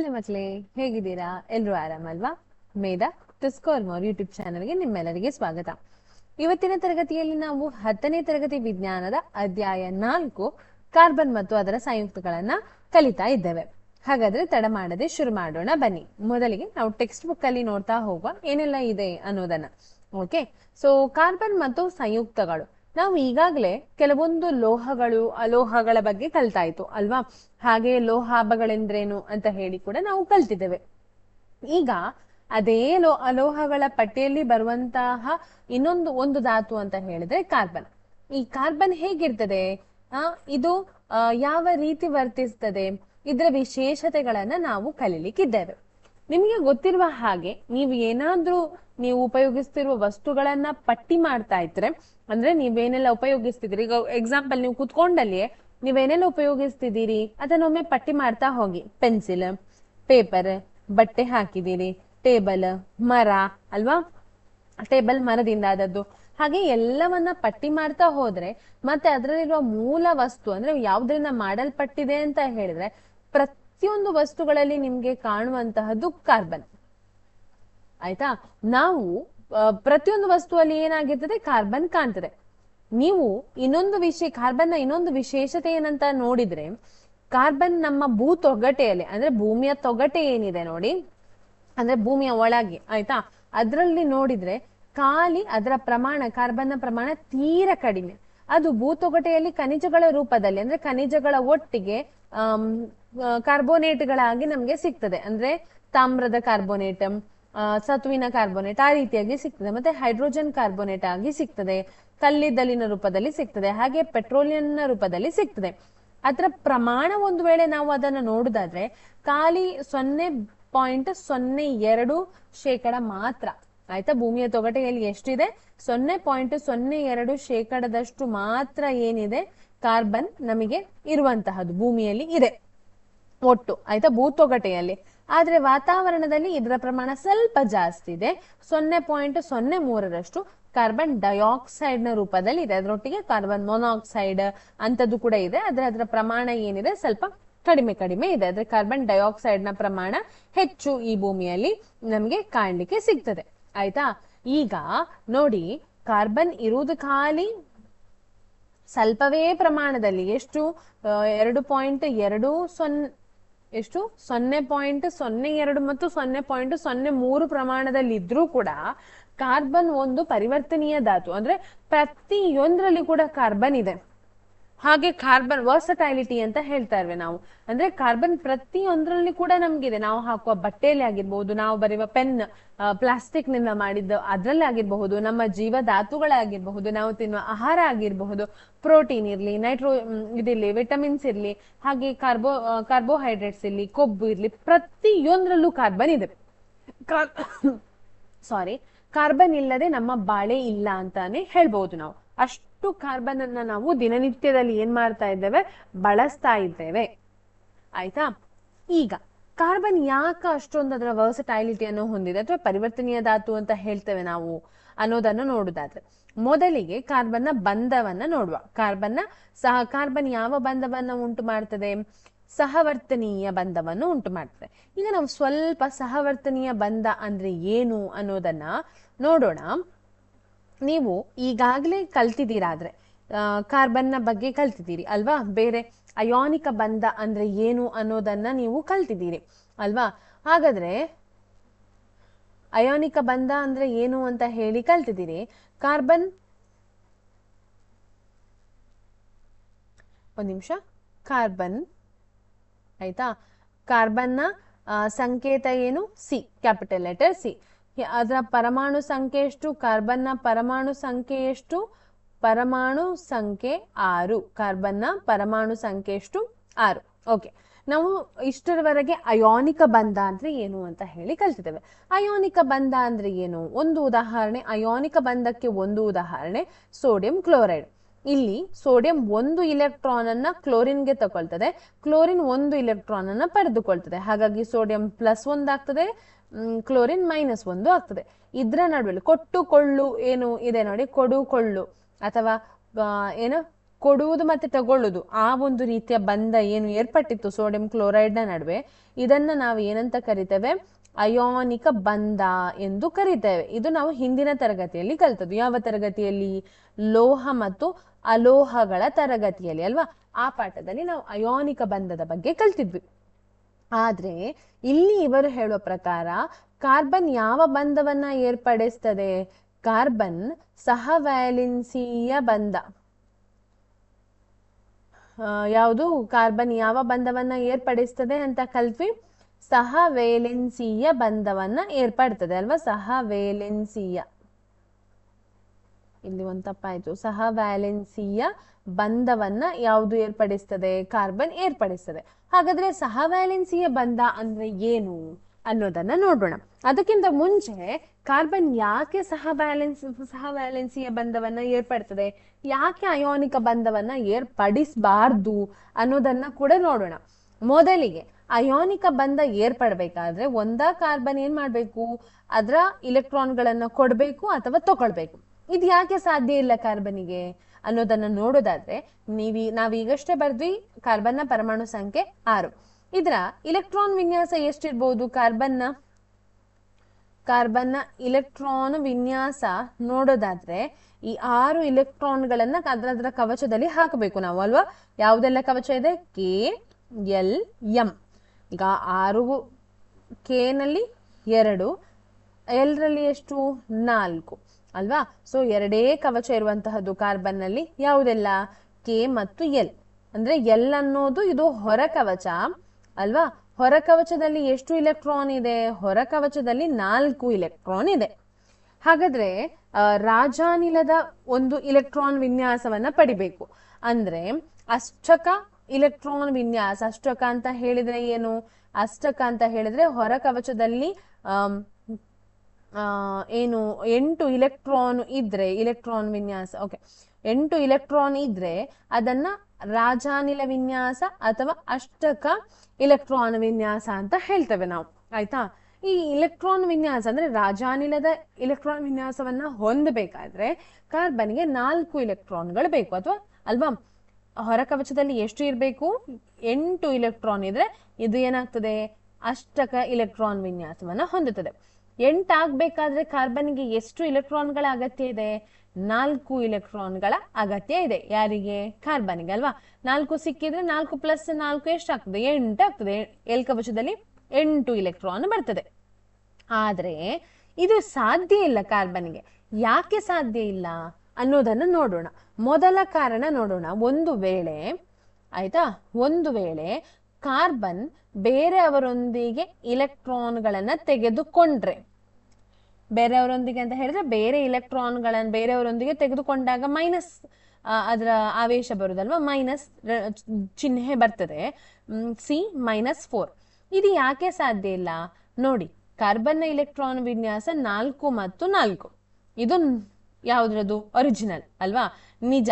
Hello ಮಕ್ಕಳೇ, ಹೇಗಿದ್ದೀರಾ? ಎಲ್ಲರೂ ಆರಾಮಲ್ವಾ? ಮೇಧಾ ಟಸ್ಕೋರ್ ಮೋರ್ ಯೂಟ್ಯೂಬ್ ಚಾನಲ್ಗೆ ನಿಮ್ಮೆಲ್ಲರಿಗೆ ಸ್ವಾಗತ. ಇವತ್ತಿನ ತರಗತಿಯಲ್ಲಿ ನಾವು ಹತ್ತನೇ ತರಗತಿ ವಿಜ್ಞಾನದ ಅಧ್ಯಾಯ ನಾಲ್ಕು, ಕಾರ್ಬನ್ ಮತ್ತು ಅದರ ಸಂಯುಕ್ತಗಳನ್ನ ಕಲಿತಾ ಇದ್ದೇವೆ. ಹಾಗಾದ್ರೆ ತಡ ಮಾಡದೆ ಶುರು ಮಾಡೋಣ, ಬನ್ನಿ. ಮೊದಲಿಗೆ ನಾವು ಟೆಕ್ಸ್ಟ್ ಬುಕ್ ಅಲ್ಲಿ ನೋಡ್ತಾ ಹೋಗುವ ಏನೆಲ್ಲ ಇದೆ ಅನ್ನೋದನ್ನ. ಓಕೆ ಸೊ ಕಾರ್ಬನ್ ಮತ್ತು ಸಂಯುಕ್ತಗಳು. ನಾವು ಈಗಾಗಲೇ ಕೆಲವೊಂದು ಲೋಹಗಳು, ಅಲೋಹಗಳ ಬಗ್ಗೆ ಕಲ್ತಾಯ್ತು ಅಲ್ವಾ? ಹಾಗೆ ಲೋಹಾಭಗಳೆಂದ್ರೇನು ಅಂತ ಹೇಳಿ ಕೂಡ ನಾವು ಕಲ್ತಿದ್ದೇವೆ. ಈಗ ಅದೇ ಲೋ, ಅಲೋಹಗಳ ಪಟ್ಟಿಯಲ್ಲಿ ಬರುವಂತಹ ಇನ್ನೊಂದು, ಒಂದು ಧಾತು ಅಂತ ಹೇಳಿದ್ರೆ ಕಾರ್ಬನ್. ಈ ಕಾರ್ಬನ್ ಹೇಗಿರ್ತದೆ? ಆ, ಇದು ಯಾವ ರೀತಿ ವರ್ತಿಸ್ತದೆ? ಇದರ ವಿಶೇಷತೆಗಳನ್ನ ನಾವು ಕಲಿಲಿಕ್ಕಿದ್ದೇವೆ. ನಿಮಗೆ ಗೊತ್ತಿರುವ ಹಾಗೆ ನೀವು ಏನಾದ್ರೂ ನೀವು ಉಪಯೋಗಿಸ್ತಿರುವ ವಸ್ತುಗಳನ್ನ ಪಟ್ಟಿ ಮಾಡ್ತಾ ಇದ್ರೆ, ಅಂದ್ರೆ ನೀವೇನೆಲ್ಲ ಉಪಯೋಗಿಸ್ತಿದ್ರಿ ಈಗ ಎಕ್ಸಾಂಪಲ್ ನೀವು ಕುತ್ಕೊಂಡಲ್ಲಿಯೇ ನೀವೇನೆಲ್ಲ ಉಪಯೋಗಿಸ್ತಿದ್ದೀರಿ? ಅದನ್ನೊಮ್ಮೆ ಪಟ್ಟಿ ಮಾಡ್ತಾ ಹೋಗಿ. ಪೆನ್ಸಿಲ್, ಪೇಪರ್, ಬಟ್ಟೆ ಹಾಕಿದ್ದೀರಿ, ಟೇಬಲ್, ಮರ, ಅಲ್ವಾ? ಟೇಬಲ್ ಮರದಿಂದ ಆದದ್ದು. ಹಾಗೆ ಎಲ್ಲವನ್ನ ಪಟ್ಟಿ ಮಾಡ್ತಾ ಹೋದ್ರೆ ಮತ್ತೆ ಅದರಲ್ಲಿರುವ ಮೂಲ ವಸ್ತು, ಅಂದ್ರೆ ಯಾವ್ದ್ರಿಂದ ಮಾಡಲ್ಪಟ್ಟಿದೆ ಅಂತ ಹೇಳಿದ್ರೆ ಪ್ರತಿಯೊಂದು ವಸ್ತುಗಳಲ್ಲಿ ನಿಮ್ಗೆ ಕಾಣುವಂತಹದ್ದು ಕಾರ್ಬನ್ ಆಯ್ತಾ? ನಾವು ಪ್ರತಿಯೊಂದು ವಸ್ತುವಲ್ಲಿ ಏನಾಗಿರ್ತದೆ? ಕಾರ್ಬನ್ ಕಾಣ್ತದೆ. ನೀವು ಇನ್ನೊಂದು ವಿಷಯ ಕಾರ್ಬನ್ನ ಇನ್ನೊಂದು ವಿಶೇಷತೆ ಏನಂತ ನೋಡಿದ್ರೆ ಕಾರ್ಬನ್ ನಮ್ಮ ಭೂ ತೊಗಟೆಯಲ್ಲಿ ಅಂದ್ರೆ ಭೂಮಿಯ ತೊಗಟೆ ಏನಿದೆ ನೋಡಿ ಅಂದ್ರೆ ಭೂಮಿಯ ಒಳಗೆ ಆಯ್ತಾ? ಅದ್ರಲ್ಲಿ ನೋಡಿದ್ರೆ ಖಾಲಿ ಅದರ ಪ್ರಮಾಣ ಕಾರ್ಬನ್ನ ಪ್ರಮಾಣ ತೀರ ಕಡಿಮೆ. ಅದು ಭೂತೊಗಟೆಯಲ್ಲಿ ಖನಿಜಗಳ ರೂಪದಲ್ಲಿ ಅಂದ್ರೆ ಖನಿಜಗಳ ಒಟ್ಟಿಗೆ ಆ, ಕಾರ್ಬೋನೇಟ್ಗಳಾಗಿ ನಮ್ಗೆ ಸಿಗ್ತದೆ. ಅಂದ್ರೆ ತಾಮ್ರದ ಕಾರ್ಬೋನೇಟ್ ಸತ್ವಿನ ಕಾರ್ಬೋನೇಟ್ ಆ ರೀತಿಯಾಗಿ ಸಿಗ್ತದೆ. ಮತ್ತೆ ಹೈಡ್ರೋಜನ್ ಕಾರ್ಬೋನೇಟ್ ಆಗಿ ಸಿಗ್ತದೆ. ಕಲ್ಲಿದ್ದಲಿನ ರೂಪದಲ್ಲಿ ಸಿಗ್ತದೆ. ಹಾಗೆ ಪೆಟ್ರೋಲಿಯಂನ ರೂಪದಲ್ಲಿ ಸಿಗ್ತದೆ. ಅದರ ಪ್ರಮಾಣ ಒಂದು ವೇಳೆ ನಾವು ಅದನ್ನ ನೋಡುದಾದ್ರೆ ಖಾಲಿ ಸೊನ್ನೆ ಪಾಯಿಂಟ್ ಸೊನ್ನೆ ಎರಡು ಶೇಕಡ ಮಾತ್ರ. ಆಯ್ತಾ? ಭೂಮಿಯ ತೊಗಟೆಯಲ್ಲಿ ಎಷ್ಟಿದೆ? ಸೊನ್ನೆ ಪಾಯಿಂಟ್ ಸೊನ್ನೆ ಎರಡು ಶೇಕಡದಷ್ಟು ಮಾತ್ರ ಏನಿದೆ? ಕಾರ್ಬನ್ ನಮಗೆ ಇರುವಂತಹದ್ದು ಭೂಮಿಯಲ್ಲಿ ಇದೆ. ಒಟ್ಟು, ಆಯ್ತಾ, ಭೂತೊಗಟೆಯಲ್ಲಿ. ಆದ್ರೆ ವಾತಾವರಣದಲ್ಲಿ ಇದರ ಪ್ರಮಾಣ ಸ್ವಲ್ಪ ಜಾಸ್ತಿ ಇದೆ. ಸೊನ್ನೆ ಪಾಯಿಂಟ್ ಸೊನ್ನೆ ಮೂರರಷ್ಟು ಕಾರ್ಬನ್ ಡೈಆಕ್ಸೈಡ್ನ ರೂಪದಲ್ಲಿ ಇದೆ. ಅದರೊಟ್ಟಿಗೆ ಕಾರ್ಬನ್ ಮೊನಾಕ್ಸೈಡ್ ಅಂತದ್ದು ಕೂಡ ಇದೆ. ಆದ್ರೆ ಅದರ ಪ್ರಮಾಣ ಏನಿದೆ? ಸ್ವಲ್ಪ ಕಡಿಮೆ ಕಡಿಮೆ ಇದೆ. ಆದ್ರೆ ಕಾರ್ಬನ್ ಡೈಆಕ್ಸೈಡ್ನ ಪ್ರಮಾಣ ಹೆಚ್ಚು ಈ ಭೂಮಿಯಲ್ಲಿ ನಮಗೆ ಕಾಣ್ಲಿಕ್ಕೆ ಸಿಗ್ತದೆ. ಆಯ್ತಾ? ಈಗ ನೋಡಿ, ಕಾರ್ಬನ್ ಇರುವುದು ಖಾಲಿ. ಸ್ವಲ್ಪವೇ ಪ್ರಮಾಣದಲ್ಲಿ ಎಷ್ಟು? ಎರಡು ಪಾಯಿಂಟ್ ಎರಡು ಸೊನ್ನೆ ಎಷ್ಟು? ಸೊನ್ನೆ ಪಾಯಿಂಟ್ ಸೊನ್ನೆ ಎರಡು ಮತ್ತು ಸೊನ್ನೆ ಪಾಯಿಂಟ್ ಸೊನ್ನೆ ಮೂರು ಪ್ರಮಾಣದಲ್ಲಿ ಇದ್ರೂ ಕೂಡ ಕಾರ್ಬನ್ ಒಂದು ಪರಿವರ್ತನೀಯ ಧಾತು. ಅಂದ್ರೆ ಪ್ರತಿಯೊಂದರಲ್ಲಿ ಕೂಡ ಕಾರ್ಬನ್ ಇದೆ. ಹಾಗೆ ಕಾರ್ಬನ್ ವರ್ಸಟೈಲಿಟಿ ಅಂತ ಹೇಳ್ತಾ ಇರ್ವೆ ನಾವು. ಅಂದ್ರೆ ಕಾರ್ಬನ್ ಪ್ರತಿಯೊಂದ್ರಲ್ಲಿ ಕೂಡ ನಮ್ಗಿದೆ. ನಾವು ಹಾಕುವ ಬಟ್ಟೆಯಲ್ಲಿ ಆಗಿರ್ಬಹುದು ನಾವು ಬರೆಯುವ ಪೆನ್ ಪ್ಲಾಸ್ಟಿಕ್ನಿಂದ ಮಾಡಿದ್ದು ಅದ್ರಲ್ಲಿ ಆಗಿರಬಹುದು ನಮ್ಮ ಜೀವ ಧಾತುಗಳಾಗಿರ್ಬಹುದು ನಾವು ತಿನ್ನುವ ಆಹಾರ ಆಗಿರಬಹುದು ಪ್ರೋಟೀನ್ ಇರ್ಲಿ ನೈಟ್ರೋ ಇದಿರ್ಲಿ ವಿಟಮಿನ್ಸ್ ಇರ್ಲಿ ಹಾಗೆ ಕಾರ್ಬೋ ಕಾರ್ಬೋಹೈಡ್ರೇಟ್ಸ್ ಇರ್ಲಿ ಕೊಬ್ಬು ಇರ್ಲಿ ಪ್ರತಿಯೊಂದರಲ್ಲೂ ಕಾರ್ಬನ್ ಇದೆ. ಸಾರಿ ಕಾರ್ಬನ್ ಇಲ್ಲದೆ ನಮ್ಮ ಬಾಳೆ ಇಲ್ಲ ಅಂತಾನೆ ಹೇಳ್ಬಹುದು ನಾವು. ಅಷ್ಟು ಕಾರ್ಬನ್ ಅನ್ನ ನಾವು ದಿನನಿತ್ಯದಲ್ಲಿ ಏನ್ ಮಾಡ್ತಾ ಇದ್ದೇವೆ? ಬಳಸ್ತಾ ಇದ್ದೇವೆ. ಆಯ್ತಾ? ಈಗ ಕಾರ್ಬನ್ ಯಾಕೆ ಅಷ್ಟೊಂದು ಅದರ ವರ್ಸಟೈಲಿಟಿಯನ್ನು ಹೊಂದಿದೆ ಅಥವಾ ಪರಿವರ್ತನೀಯ ಧಾತು ಅಂತ ಹೇಳ್ತೇವೆ ನಾವು ಅನ್ನೋದನ್ನು ನೋಡುದಾದ್ರೆ. ಮೊದಲಿಗೆ ಕಾರ್ಬನ್ನ ಬಂಧವನ್ನ ನೋಡುವ. ಕಾರ್ಬನ್ನ ಸಹ ಕಾರ್ಬನ್ ಯಾವ ಬಂಧವನ್ನ ಉಂಟು ಮಾಡ್ತದೆ? ಸಹವರ್ತನೀಯ ಬಂಧವನ್ನು ಉಂಟು ಮಾಡ್ತದೆ. ಈಗ ನಾವು ಸ್ವಲ್ಪ ಸಹವರ್ತನೀಯ ಬಂಧ ಅಂದ್ರೆ ಏನು ಅನ್ನೋದನ್ನ ನೋಡೋಣ. ನೀವು ಈಗಾಗಲೇ ಕಲ್ತಿದ್ದೀರಾದ್ರೆ ಕಾರ್ಬನ್ನ ಬಗ್ಗೆ ಕಲ್ತಿದ್ದೀರಿ, ಅಲ್ವಾ? ಬೇರೆ ಅಯಾನಿಕ ಬಂಧ ಅಂದ್ರೆ ಏನು ಅನ್ನೋದನ್ನ ನೀವು ಕಲ್ತಿದ್ದೀರಿ, ಅಲ್ವಾ? ಹಾಗಾದ್ರೆ ಅಯಾನಿಕ ಬಂಧ ಅಂದ್ರೆ ಏನು ಅಂತ ಹೇಳಿ ಕಲ್ತಿದ್ದೀರಿ. ಕಾರ್ಬನ್ ಒಂದ್ ನಿಮಿಷ. ಕಾರ್ಬನ್, ಆಯ್ತಾ? ಕಾರ್ಬನ್ನ ಸಂಕೇತ ಏನು? C, capital letter C. ಅದರ ಪರಮಾಣು ಸಂಖ್ಯೆ ಎಷ್ಟು? ಕಾರ್ಬನ್ನ ಪರಮಾಣು ಸಂಖ್ಯೆ ಎಷ್ಟು? ಪರಮಾಣು ಸಂಖ್ಯೆ ಆರು. ಕಾರ್ಬನ್ನ ಪರಮಾಣು ಸಂಖ್ಯೆ ಎಷ್ಟು? ಆರು. ಓಕೆ. ನಾವು ಇಷ್ಟರವರೆಗೆ ಅಯೋನಿಕ ಬಂಧ ಅಂದ್ರೆ ಏನು ಅಂತ ಹೇಳಿ ಕಲ್ತಿದ್ದೇವೆ. ಅಯೋನಿಕ ಬಂಧ ಅಂದ್ರೆ ಏನು? ಒಂದು ಉದಾಹರಣೆ, ಅಯೋನಿಕ ಬಂಧಕ್ಕೆ ಒಂದು ಉದಾಹರಣೆ, ಸೋಡಿಯಂ ಕ್ಲೋರೈಡ್. ಇಲ್ಲಿ ಸೋಡಿಯಂ ಒಂದು ಇಲೆಕ್ಟ್ರಾನ್ ಅನ್ನ ಕ್ಲೋರಿನ್ಗೆ ತಗೊಳ್ತದೆ. ಕ್ಲೋರಿನ್ ಒಂದು ಇಲೆಕ್ಟ್ರಾನ್ ಅನ್ನ ಪಡೆದುಕೊಳ್ತದೆ. ಹಾಗಾಗಿ ಸೋಡಿಯಂ ಪ್ಲಸ್ ಒಂದಾಗ್ತದೆ ಕ್ಲೋರಿನ್ ಮೈನಸ್ ಒಂದು ಆಗ್ತದೆ. ಇದ್ರ ನಡುವೆ ಕೊಟ್ಟು ಕೊಳ್ಳು ಏನು ಇದೆ ನೋಡಿ, ಕೊಡು ಕೊಳ್ಳು. ಅಥವಾ ಏನು, ಕೊಡುವುದು ಮತ್ತೆ ತಗೊಳ್ಳುವುದು. ಆ ಒಂದು ರೀತಿಯ ಬಂಧ ಏನು ಏರ್ಪಟ್ಟಿತ್ತು ಸೋಡಿಯಂ ಕ್ಲೋರೈಡ್ನ ನಡುವೆ, ಇದನ್ನ ನಾವು ಏನಂತ ಕರಿತೇವೆ? ಅಯೋನಿಕ ಬಂಧ ಎಂದು ಕರಿತೇವೆ. ಇದು ನಾವು ಹಿಂದಿನ ತರಗತಿಯಲ್ಲಿ ಕಲ್ತದ್ದು. ಯಾವ ತರಗತಿಯಲ್ಲಿ? ಲೋಹ ಮತ್ತು ಅಲೋಹಗಳ ತರಗತಿಯಲ್ಲಿ, ಅಲ್ವಾ? ಆ ಪಾಠದಲ್ಲಿ ನಾವು ಅಯೋನಿಕ ಬಂಧದ ಬಗ್ಗೆ ಕಲ್ತಿದ್ವಿ. ಆದ್ರೆ ಇಲ್ಲಿ ಇವರು ಹೇಳುವ ಪ್ರಕಾರ ಕಾರ್ಬನ್ ಯಾವ ಬಂಧವನ್ನ ಏರ್ಪಡಿಸ್ತದೆ? ಕಾರ್ಬನ್ ಸಹವ್ಯಾಲೆನ್ಸಿಯ ಬಂಧ. ಯಾವುದು? ಕಾರ್ಬನ್ ಯಾವ ಬಂಧವನ್ನ ಏರ್ಪಡಿಸ್ತದೆ ಅಂತ ಕಲ್ತ್ವಿ? ಸಹವೇಲೆನ್ಸಿಯ ಬಂಧವನ್ನ ಏರ್ಪಡ್ತದೆ ಅಲ್ವಾ? ಸಹವೇಲೆನ್ಸಿಯ ಇಲ್ಲಿ ಒಂದು ತಪ್ಪಾಯ್ತು ಸಹವ್ಯಾಲೆನ್ಸಿಯ ಬಂಧವನ್ನ ಯಾವುದು ಏರ್ಪಡಿಸ್ತದೆ? ಕಾರ್ಬನ್ ಏರ್ಪಡಿಸ್ತದೆ. ಹಾಗಾದ್ರೆ ಸಹ ವ್ಯಾಲೆನ್ಸಿಯ ಬಂಧ ಅಂದ್ರೆ ಏನು ಅನ್ನೋದನ್ನ ನೋಡೋಣ. ಅದಕ್ಕಿಂತ ಮುಂಚೆ ಕಾರ್ಬನ್ ಯಾಕೆ ಸಹ ಬ್ಯಾಲೆನ್ಸ್ ಸಹ ವ್ಯಾಲೆನ್ಸಿಯ ಬಂಧವನ್ನ ಏರ್ಪಡ್ತದೆ? ಯಾಕೆ ಅಯೋನಿಕ ಬಂಧವನ್ನ ಏರ್ಪಡಿಸಬಾರ್ದು ಅನ್ನೋದನ್ನ ಕೂಡ ನೋಡೋಣ. ಮೊದಲಿಗೆ ಅಯೋನಿಕ ಬಂಧ ಏರ್ಪಡಬೇಕಾದ್ರೆ ಒಂದ ಕಾರ್ಬನ್ ಏನ್ ಮಾಡ್ಬೇಕು? ಅದರ ಇಲೆಕ್ಟ್ರಾನ್ಗಳನ್ನ ಕೊಡ್ಬೇಕು ಅಥವಾ ತಗೊಳ್ಬೇಕು. ಇದು ಯಾಕೆ ಸಾಧ್ಯ ಇಲ್ಲ ಕಾರ್ಬನಿಗೆ ಅನ್ನೋದನ್ನ ನೋಡೋದಾದ್ರೆ ನೀವಿ ನಾವೀಗಷ್ಟೇ ಬರ್ದ್ವಿ ಕಾರ್ಬನ್ನ ಪರಮಾಣು ಸಂಖ್ಯೆ ಆರು. ಇದರ ಇಲೆಕ್ಟ್ರಾನ್ ವಿನ್ಯಾಸ ಎಷ್ಟಿರ್ಬೋದು ಕಾರ್ಬನ್ನ? ಕಾರ್ಬನ್ನ ಇಲೆಕ್ಟ್ರಾನ್ ವಿನ್ಯಾಸ ನೋಡೋದಾದ್ರೆ ಈ ಆರು ಇಲೆಕ್ಟ್ರಾನ್ಗಳನ್ನ ಅದ್ರ ಅದರ ಕವಚದಲ್ಲಿ ಹಾಕಬೇಕು ನಾವು, ಅಲ್ವಾ? ಯಾವುದೆಲ್ಲ ಕವಚ ಇದೆ? K, L, M. ಈಗ ಆರು ಕೆ ನಲ್ಲಿ ಎರಡು, ಎಲ್ರಲ್ಲಿ ಎಷ್ಟು? ನಾಲ್ಕು. ಅಲ್ವಾ? ಸೊ ಎರಡೇ ಕವಚ ಇರುವಂತಹದ್ದು ಕಾರ್ಬನ್ನಲ್ಲಿ ಯಾವುದೆಲ್ಲ? ಕೆ ಮತ್ತು ಎಲ್ ಅಂದ್ರೆ ಎಲ್ ಅನ್ನೋದು ಇದು ಹೊರ ಕವಚ, ಅಲ್ವಾ? ಹೊರ ಕವಚದಲ್ಲಿ ಎಷ್ಟು ಇಲೆಕ್ಟ್ರಾನ್ ಇದೆ? ಹೊರ ಕವಚದಲ್ಲಿ ನಾಲ್ಕು ಇಲೆಕ್ಟ್ರಾನ್ ಇದೆ. ಹಾಗಾದ್ರೆ ರಾಜಾನಿಲದ ಒಂದು ಇಲೆಕ್ಟ್ರಾನ್ ವಿನ್ಯಾಸವನ್ನ ಪಡಿಬೇಕು. ಅಂದ್ರೆ, ಅಷ್ಟಕ ಇಲೆಕ್ಟ್ರಾನ್ ವಿನ್ಯಾಸ, ಅಷ್ಟಕ ಅಂತ ಹೇಳಿದ್ರೆ ಏನು? ಅಷ್ಟಕ ಅಂತ ಹೇಳಿದ್ರೆ ಹೊರ ಕವಚದಲ್ಲಿ ಏನು, ಎಂಟು ಇಲೆಕ್ಟ್ರಾನ್ ಇದ್ರೆ ಇಲೆಕ್ಟ್ರಾನ್ ವಿನ್ಯಾಸ ಓಕೆ ಎಂಟು ಇಲೆಕ್ಟ್ರಾನ್ ಇದ್ರೆ ಅದನ್ನ ರಾಜಾನಿಲ ವಿನ್ಯಾಸ ಅಥವಾ ಅಷ್ಟಕ ಇಲೆಕ್ಟ್ರಾನ್ ವಿನ್ಯಾಸ ಅಂತ ಹೇಳ್ತೇವೆ ನಾವು, ಆಯ್ತಾ? ಈ ಇಲೆಕ್ಟ್ರಾನ್ ವಿನ್ಯಾಸ ಅಂದ್ರೆ ರಾಜಾನಿಲದ ಇಲೆಕ್ಟ್ರಾನ್ ವಿನ್ಯಾಸವನ್ನ ಹೊಂದಬೇಕಾದ್ರೆ ಕಾರ್ಬನ್ಗೆ ನಾಲ್ಕು ಇಲೆಕ್ಟ್ರಾನ್ಗಳು ಬೇಕು, ಅಥವಾ, ಅಲ್ವಾ? ಹೊರ ಕವಚದಲ್ಲಿ ಎಷ್ಟು ಇರಬೇಕು? ಎಂಟು ಇಲೆಕ್ಟ್ರಾನ್ ಇದ್ರೆ ಇದು ಏನಾಗ್ತದೆ? ಅಷ್ಟಕ ಇಲೆಕ್ಟ್ರಾನ್ ವಿನ್ಯಾಸವನ್ನ ಹೊಂದುತ್ತದೆ. ಎಂಟಾಗ್ಬೇಕಾದ್ರೆ ಕಾರ್ಬನ್ಗೆ ಎಷ್ಟು ಇಲೆಕ್ಟ್ರಾನ್ಗಳ ಅಗತ್ಯ ಇದೆ? ನಾಲ್ಕು ಇಲೆಕ್ಟ್ರಾನ್ಗಳ ಅಗತ್ಯ ಇದೆ. ಯಾರಿಗೆ? ಕಾರ್ಬನ್ಗೆ ಅಲ್ವಾ? ನಾಲ್ಕು ಸಿಕ್ಕಿದ್ರೆ ನಾಲ್ಕು ಪ್ಲಸ್ ನಾಲ್ಕು ಎಷ್ಟಾಗ್ತದೆ? ಎಂಟು ಆಗ್ತದೆ ಏಲ್ಕವಚದಲ್ಲಿ ಎಂಟು ಇಲೆಕ್ಟ್ರಾನ್ ಬರ್ತದೆ. ಆದ್ರೆ ಇದು ಸಾಧ್ಯ ಇಲ್ಲ ಕಾರ್ಬನ್ಗೆ. ಯಾಕೆ ಸಾಧ್ಯ ಇಲ್ಲ ಅನ್ನೋದನ್ನ ನೋಡೋಣ. ಮೊದಲ ಕಾರಣ ನೋಡೋಣ. ಒಂದು ವೇಳೆ, ಆಯ್ತಾ? ಒಂದು ವೇಳೆ ಕಾರ್ಬನ್ ಬೇರೆಯವರೊಂದಿಗೆ ಇಲೆಕ್ಟ್ರಾನ್ಗಳನ್ನ ತೆಗೆದುಕೊಂಡ್ರೆ ಬೇರೆಯವರೊಂದಿಗೆ ಅಂತ ಹೇಳಿದ್ರೆ ಬೇರೆ ಇಲೆಕ್ಟ್ರಾನ್ಗಳನ್ನ ಬೇರೆಯವರೊಂದಿಗೆ ತೆಗೆದುಕೊಂಡಾಗ ಮೈನಸ್ ಅದರ ಆವೇಶ ಬರುದಲ್ವಾ? ಮೈನಸ್ ಚಿಹ್ನೆ ಬರ್ತದೆ. ಸಿ ಮೈನಸ್ ಫೋರ್ ಇದು ಯಾಕೆ ಸಾಧ್ಯ ಇಲ್ಲ? ನೋಡಿ ಕಾರ್ಬನ್ನ ಇಲೆಕ್ಟ್ರಾನ್ ವಿನ್ಯಾಸ ನಾಲ್ಕು ಮತ್ತು ನಾಲ್ಕು. ಇದು ಯಾವ್ದ್ರದು ಒರಿಜಿನಲ್ ಅಲ್ವಾ? ನಿಜ.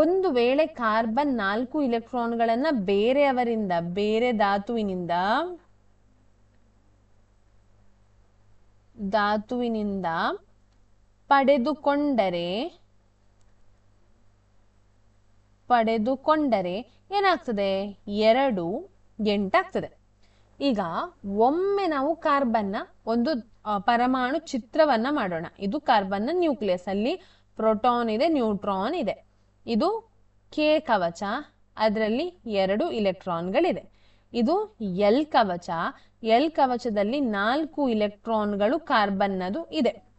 ಒಂದು ವೇಳೆ ಕಾರ್ಬನ್ ನಾಲ್ಕು ಇಲೆಕ್ಟ್ರಾನ್ಗಳನ್ನ ಬೇರೆಯವರಿಂದ, ಬೇರೆ ಧಾತುವಿನಿಂದ ಧಾತುವಿನಿಂದ ಪಡೆದುಕೊಂಡರೆ ಪಡೆದುಕೊಂಡರೆ ಏನಾಗ್ತದೆ? ಎರಡು ಎಂಟಾಗ್ತದೆ ಈಗ ಒಮ್ಮೆ ನಾವು ಕಾರ್ಬನ್ನ, ಒಂದು ಪರಮಾಣು ಚಿತ್ರವನ್ನ ಮಾಡೋಣ. ಇದು ಕಾರ್ಬನ್ನ ನ್ಯೂಕ್ಲಿಯಸ್ ಅಲ್ಲಿ ಪ್ರೋಟಾನ್ ಇದೆ, ನ್ಯೂಟ್ರಾನ್ ಇದೆ. ಇದು ಕೆ ಕವಚ, ಅದರಲ್ಲಿ ಎರಡು ಇಲೆಕ್ಟ್ರಾನ್ಗಳಿದೆ. ಇದು ಎಲ್ ಕವಚ ಎಲ್ ಕವಚದಲ್ಲಿ ನಾಲ್ಕು ಇಲೆಕ್ಟ್ರಾನ್ಗಳು ಕಾರ್ಬನ್ನದು ಇದೆ.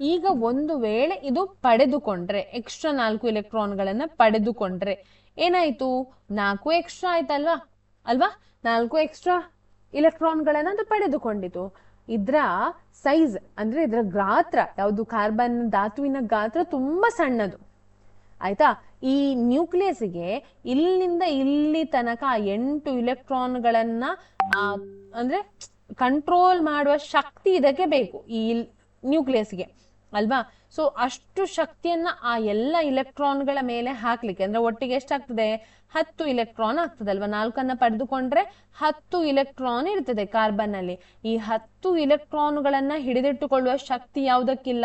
ಈಗ ಒಂದು ವೇಳೆ ಇದು ಪಡೆದುಕೊಂಡ್ರೆ, ಎಕ್ಸ್ಟ್ರಾ ನಾಲ್ಕು ಇಲೆಕ್ಟ್ರಾನ್ಗಳನ್ನ ಪಡೆದುಕೊಂಡ್ರೆ ಏನಾಯ್ತು? ನಾಲ್ಕು ಎಕ್ಸ್ಟ್ರಾ ಆಯ್ತಲ್ವಾ? ಅಲ್ವಾ? ನಾಲ್ಕು ಎಕ್ಸ್ಟ್ರಾ ಇಲೆಕ್ಟ್ರಾನ್ಗಳನ್ನ ಅದು ಪಡೆದುಕೊಂಡಿತು. ಇದ್ರ ಸೈಜ್ ಅಂದ್ರೆ ಇದ್ರ ಗಾತ್ರ, ಯಾವುದು ಕಾರ್ಬನ್ ಧಾತುವಿನ ಗಾತ್ರ ತುಂಬಾ ಸಣ್ಣದು. ಆಯ್ತಾ? ಈ ನ್ಯೂಕ್ಲಿಯಸ್ಗೆ ಇಲ್ಲಿಂದ ಇಲ್ಲಿ ತನಕ ಎಂಟು ಇಲೆಕ್ಟ್ರಾನ್ಗಳನ್ನ ಅಂದ್ರೆ ಕಂಟ್ರೋಲ್ ಮಾಡುವ ಶಕ್ತಿ ಇದಕ್ಕೆ ಬೇಕು ಈ ನ್ಯೂಕ್ಲಿಯಸ್ಗೆ ಅಲ್ವಾ? ಸೊ ಅಷ್ಟು ಶಕ್ತಿಯನ್ನ ಆ ಎಲ್ಲ ಇಲೆಕ್ಟ್ರಾನ್ಗಳ ಮೇಲೆ ಹಾಕ್ಲಿಕ್ಕೆ, ಅಂದ್ರೆ ಒಟ್ಟಿಗೆ ಎಷ್ಟಾಗ್ತದೆ? ಹತ್ತು ಇಲೆಕ್ಟ್ರಾನ್ ಆಗ್ತದಲ್ವಾ ನಾಲ್ಕನ್ನ ಪಡೆದುಕೊಂಡ್ರೆ ಹತ್ತು ಇಲೆಕ್ಟ್ರಾನ್ ಇರ್ತದೆ ಕಾರ್ಬನ್ ಅಲ್ಲಿ. ಈ ಹತ್ತು ಇಲೆಕ್ಟ್ರಾನ್ಗಳನ್ನ ಹಿಡಿದಿಟ್ಟುಕೊಳ್ಳುವ ಶಕ್ತಿ ಯಾವುದಕ್ಕಿಲ್ಲ?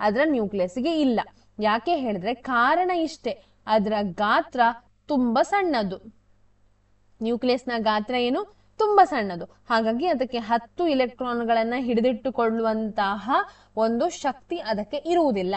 ಅದರ ನ್ಯೂಕ್ಲಿಯಸ್ಗೆ ಇಲ್ಲ. ಯಾಕೆ ಹೇಳಿದ್ರೆ ಕಾರಣ ಇಷ್ಟೇ. ಅದರ ಗಾತ್ರ ತುಂಬಾ ಸಣ್ಣದು. ನ್ಯೂಕ್ಲಿಯಸ್ನ ಗಾತ್ರ ಏನು? ತುಂಬಾ ಸಣ್ಣದು. ಹಾಗಾಗಿ ಅದಕ್ಕೆ ಹತ್ತು ಇಲೆಕ್ಟ್ರಾನ್ಗಳನ್ನ ಹಿಡಿದಿಟ್ಟುಕೊಳ್ಳುವಂತಹ ಒಂದು ಶಕ್ತಿ ಅದಕ್ಕೆ ಇರುವುದಿಲ್ಲ.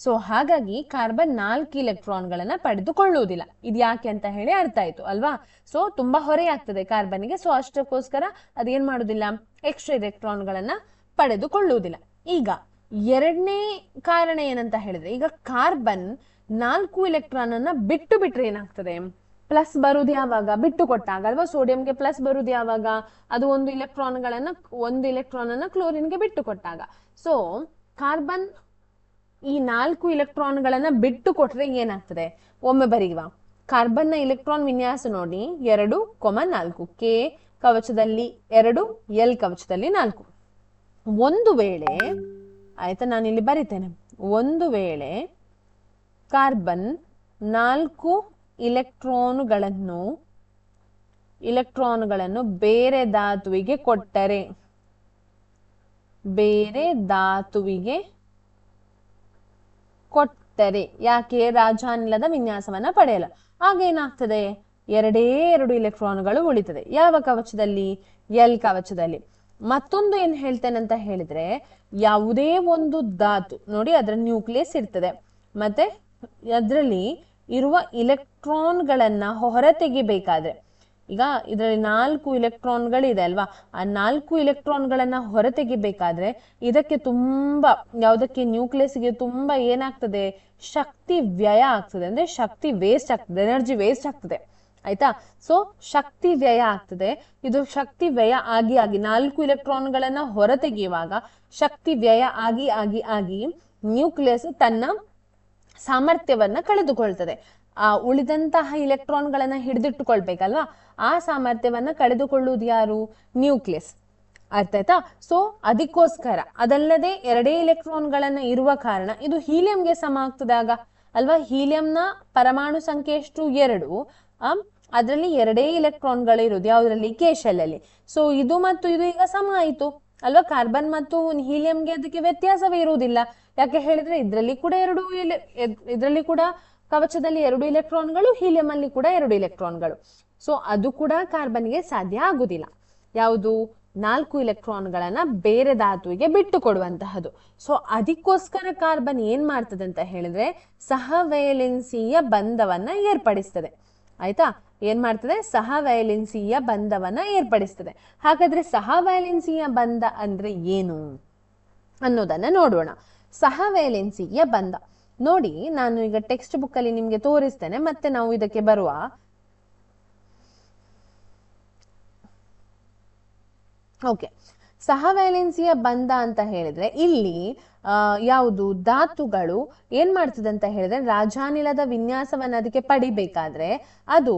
ಸೊ ಹಾಗಾಗಿ ಕಾರ್ಬನ್ ನಾಲ್ಕು ಇಲೆಕ್ಟ್ರಾನ್ಗಳನ್ನ ಪಡೆದುಕೊಳ್ಳುವುದಿಲ್ಲ. ಇದು ಯಾಕೆ ಅಂತ ಹೇಳಿ ಅರ್ಥ ಆಯ್ತು, ಅಲ್ವಾ? ಸೊ ತುಂಬಾ ಹೊರೆಯಾಗ್ತದೆ ಕಾರ್ಬನ್ಗೆ. ಸೊ ಅಷ್ಟಕ್ಕೋಸ್ಕರ ಅದೇನ್ ಮಾಡುದಿಲ್ಲ ಎಕ್ಸ್ಟ್ರಾ ಇಲೆಕ್ಟ್ರಾನ್ಗಳನ್ನ ಪಡೆದುಕೊಳ್ಳುವುದಿಲ್ಲ. ಈಗ ಎರಡನೇ ಕಾರಣ ಏನಂತ ಹೇಳಿದ್ರೆ, ಈಗ ಕಾರ್ಬನ್ ನಾಲ್ಕು ಇಲೆಕ್ಟ್ರಾನ್ ಅನ್ನ ಬಿಟ್ಟು ಬಿಟ್ರೆ ಏನಾಗ್ತದೆ? ಪ್ಲಸ್ ಬರುದು ಯಾವಾಗ? ಬಿಟ್ಟು ಕೊಟ್ಟಾಗ ಅಲ್ವಾ? ಸೋಡಿಯಂಗೆ ಪ್ಲಸ್ ಬರುದು ಯಾವಾಗ? ಅದು ಒಂದು ಇಲೆಕ್ಟ್ರಾನ್ಗಳನ್ನ ಒಂದು ಇಲೆಕ್ಟ್ರಾನ್ ಅನ್ನ ಕ್ಲೋರಿನ್ಗೆ ಬಿಟ್ಟು ಕೊಟ್ಟಾಗ. ಸೊ ಕಾರ್ಬನ್ ಈ ನಾಲ್ಕು ಇಲೆಕ್ಟ್ರಾನ್ಗಳನ್ನ ಬಿಟ್ಟು ಕೊಟ್ರೆ ಏನಾಗ್ತದೆ? ಒಮ್ಮೆ ಬರೀವಾ. ಕಾರ್ಬನ್ನ ಇಲೆಕ್ಟ್ರಾನ್ ವಿನ್ಯಾಸ ನೋಡಿ. ಎರಡು ಕೊಮ ನಾಲ್ಕು. ಕೆ ಕವಚದಲ್ಲಿ ಎರಡು ಎಲ್ ಕವಚದಲ್ಲಿ ನಾಲ್ಕು. ಒಂದು ವೇಳೆ, ಆಯ್ತಾ ನಾನು ಇಲ್ಲಿ ಬರಿತೇನೆ. ಒಂದು ವೇಳೆ ಕಾರ್ಬನ್ ನಾಲ್ಕು ಇಲೆಕ್ಟ್ರಾನುಗಳನ್ನು ಇಲೆಕ್ಟ್ರಾನುಗಳನ್ನು ಬೇರೆ ಧಾತುವಿಗೆ ಕೊಟ್ಟರೆ, ಬೇರೆ ಧಾತುವಿಗೆ ಕೊಟ್ಟರೆ, ಯಾಕೆ ರಾಜಾನಿಲದ ವಿನ್ಯಾಸವನ್ನ ಪಡೆಯಲ್ಲ. ಆಗ ಏನಾಗ್ತದೆ ಎರಡೇ ಎರಡು ಇಲೆಕ್ಟ್ರಾನ್ಗಳು ಉಳಿತದೆ. ಯಾವ ಕವಚದಲ್ಲಿ? ಎಲ್ ಕವಚದಲ್ಲಿ. ಮತ್ತೊಂದು ಏನ್ ಹೇಳ್ತೇನೆ ಅಂತ ಹೇಳಿದ್ರೆ, ಯಾವುದೇ ಒಂದು ಧಾತು, ನೋಡಿ ಅದರ ನ್ಯೂಕ್ಲಿಯಸ್ ಇರ್ತದೆ. ಮತ್ತೆ ಅದರಲ್ಲಿ ಇರುವ ಇಲೆಕ್ಟ್ರಾನ್ಗಳನ್ನ ಹೊರ ತೆಗಿಬೇಕಾದ್ರೆ ಈಗ ಇದರಲ್ಲಿ ನಾಲ್ಕು ಇಲೆಕ್ಟ್ರಾನ್ಗಳಿದೆ ಅಲ್ವಾ? ಆ ನಾಲ್ಕು ಇಲೆಕ್ಟ್ರಾನ್ಗಳನ್ನ ಹೊರ ತೆಗಿಬೇಕಾದ್ರೆ ಇದಕ್ಕೆ ತುಂಬಾ, ಯಾವುದಕ್ಕೆ ನ್ಯೂಕ್ಲಿಯಸ್ಗೆ ತುಂಬಾ ಏನಾಗ್ತದೆ? ಶಕ್ತಿ ವ್ಯಯ ಆಗ್ತದೆ. ಅಂದ್ರೆ ಶಕ್ತಿ ವೇಸ್ಟ್ ಆಗ್ತದೆ. ಎನರ್ಜಿ ವೇಸ್ಟ್ ಆಗ್ತದೆ. ಆಯ್ತಾ? ಸೊ ಶಕ್ತಿ ವ್ಯಯ ಆಗ್ತದೆ. ಇದು ಶಕ್ತಿ ವ್ಯಯ ಆಗಿ ಆಗಿ ನಾಲ್ಕು ಇಲೆಕ್ಟ್ರಾನ್ಗಳನ್ನ ಹೊರ ತೆಗೆಯುವಾಗ ಶಕ್ತಿ ವ್ಯಯ ಆಗಿ ಆಗಿ ಆಗಿ ನ್ಯೂಕ್ಲಿಯಸ್ ತನ್ನ ಸಾಮರ್ಥ್ಯವನ್ನ ಕಳೆದುಕೊಳ್ತದೆ. ಆ, ಉಳಿದಂತಹ ಇಲೆಕ್ಟ್ರಾನ್ಗಳನ್ನ ಹಿಡಿದಿಟ್ಟುಕೊಳ್ಬೇಕಲ್ವಾ? ಆ ಸಾಮರ್ಥ್ಯವನ್ನ ಕಳೆದುಕೊಳ್ಳುವುದು ಯಾರು? ನ್ಯೂಕ್ಲಿಯಸ್. ಅರ್ಥ ಆಯ್ತಾ? ಸೊ ಅದಕ್ಕೋಸ್ಕರ, ಅದಲ್ಲದೆ ಎರಡೇ ಇಲೆಕ್ಟ್ರಾನ್ಗಳನ್ನ ಇರುವ ಕಾರಣ ಇದು ಹೀಲಿಯಂಗೆ ಸಮ ಆಗ್ತದಾಗ ಆಗ. ಅಲ್ವಾ? ಹೀಲಿಯಂನ ಪರಮಾಣು ಸಂಖ್ಯೆ ಎಷ್ಟು? ಎರಡು. ಅದರಲ್ಲಿ ಎರಡೇ ಇಲೆಕ್ಟ್ರಾನ್ಗಳು ಇರುವುದು ಯಾವುದ್ರಲ್ಲಿ? ಕೆ ಶೆಲ್ ಅಲ್ಲಿ ಸೊ ಇದು ಮತ್ತು ಇದು ಈಗ ಸಮ ಆಯಿತು. ಅಲ್ವಾ? ಕಾರ್ಬನ್ ಮತ್ತು ಹೀಲಿಯಂಗೆ ಅದಕ್ಕೆ ವ್ಯತ್ಯಾಸವೇ ಇರುವುದಿಲ್ಲ. ಯಾಕೆ ಹೇಳಿದ್ರೆ ಇದರಲ್ಲಿ ಕೂಡ ಎರಡು ಇದರಲ್ಲಿ ಕೂಡ ಕವಚದಲ್ಲಿ ಎರಡು ಇಲೆಕ್ಟ್ರಾನ್ಗಳು ಹೀಲಿಯಂ ಅಲ್ಲಿ ಕೂಡ ಎರಡು ಇಲೆಕ್ಟ್ರಾನ್ಗಳು ಸೊ ಅದು ಕೂಡ ಕಾರ್ಬನ್ಗೆ ಸಾಧ್ಯ ಆಗುದಿಲ್ಲ. ಯಾವುದು? ನಾಲ್ಕು ಇಲೆಕ್ಟ್ರಾನ್ಗಳನ್ನ ಬೇರೆ ಧಾತುವಿಗೆ ಬಿಟ್ಟು ಕೊಡುವಂತಹದ್ದು. ಸೊ ಅದಕ್ಕೋಸ್ಕರ ಕಾರ್ಬನ್ ಏನ್ ಮಾಡ್ತದೆ ಅಂತ ಹೇಳಿದ್ರೆ ಸಹವೇಲೆನ್ಸಿಯ ಬಂಧವನ್ನ ಏರ್ಪಡಿಸ್ತದೆ. ಆಯ್ತಾ? ಏನ್ ಮಾಡ್ತದೆ? ಸಹ ವ್ಯಾಲೆನ್ಸಿಯ ಬಂಧವನ್ನ ಏರ್ಪಡಿಸ್ತದೆ. ಹಾಗಾದ್ರೆ ಸಹ ವ್ಯಾಲೆನ್ಸಿಯ ಬಂಧ ಅಂದ್ರೆ ಏನು ಅನ್ನೋದನ್ನ ನೋಡೋಣ. ಸಹ ವ್ಯಾಲೆನ್ಸಿಯ ಬಂಧ. ನೋಡಿ, ನಾನು ಈಗ ಟೆಕ್ಸ್ಟ್ ಬುಕ್ ಅಲ್ಲಿ ನಿಮ್ಗೆ ತೋರಿಸ್ತೇನೆ, ಮತ್ತೆ ನಾವು ಇದಕ್ಕೆ ಬರುವ ಓಕೆ ಸಹ ವ್ಯಾಲೆನ್ಸಿಯ ಬಂಧ ಅಂತ ಹೇಳಿದ್ರೆ ಇಲ್ಲಿ ಯಾವುದು ಧಾತುಗಳು ಏನ್ ಮಾಡ್ತದೆ ಅಂತ ಹೇಳಿದ್ರೆ ರಾಜಾನಿಲದ ವಿನ್ಯಾಸವನ್ನ ಅದಕ್ಕೆ ಪಡಿಬೇಕಾದ್ರೆ ಅದು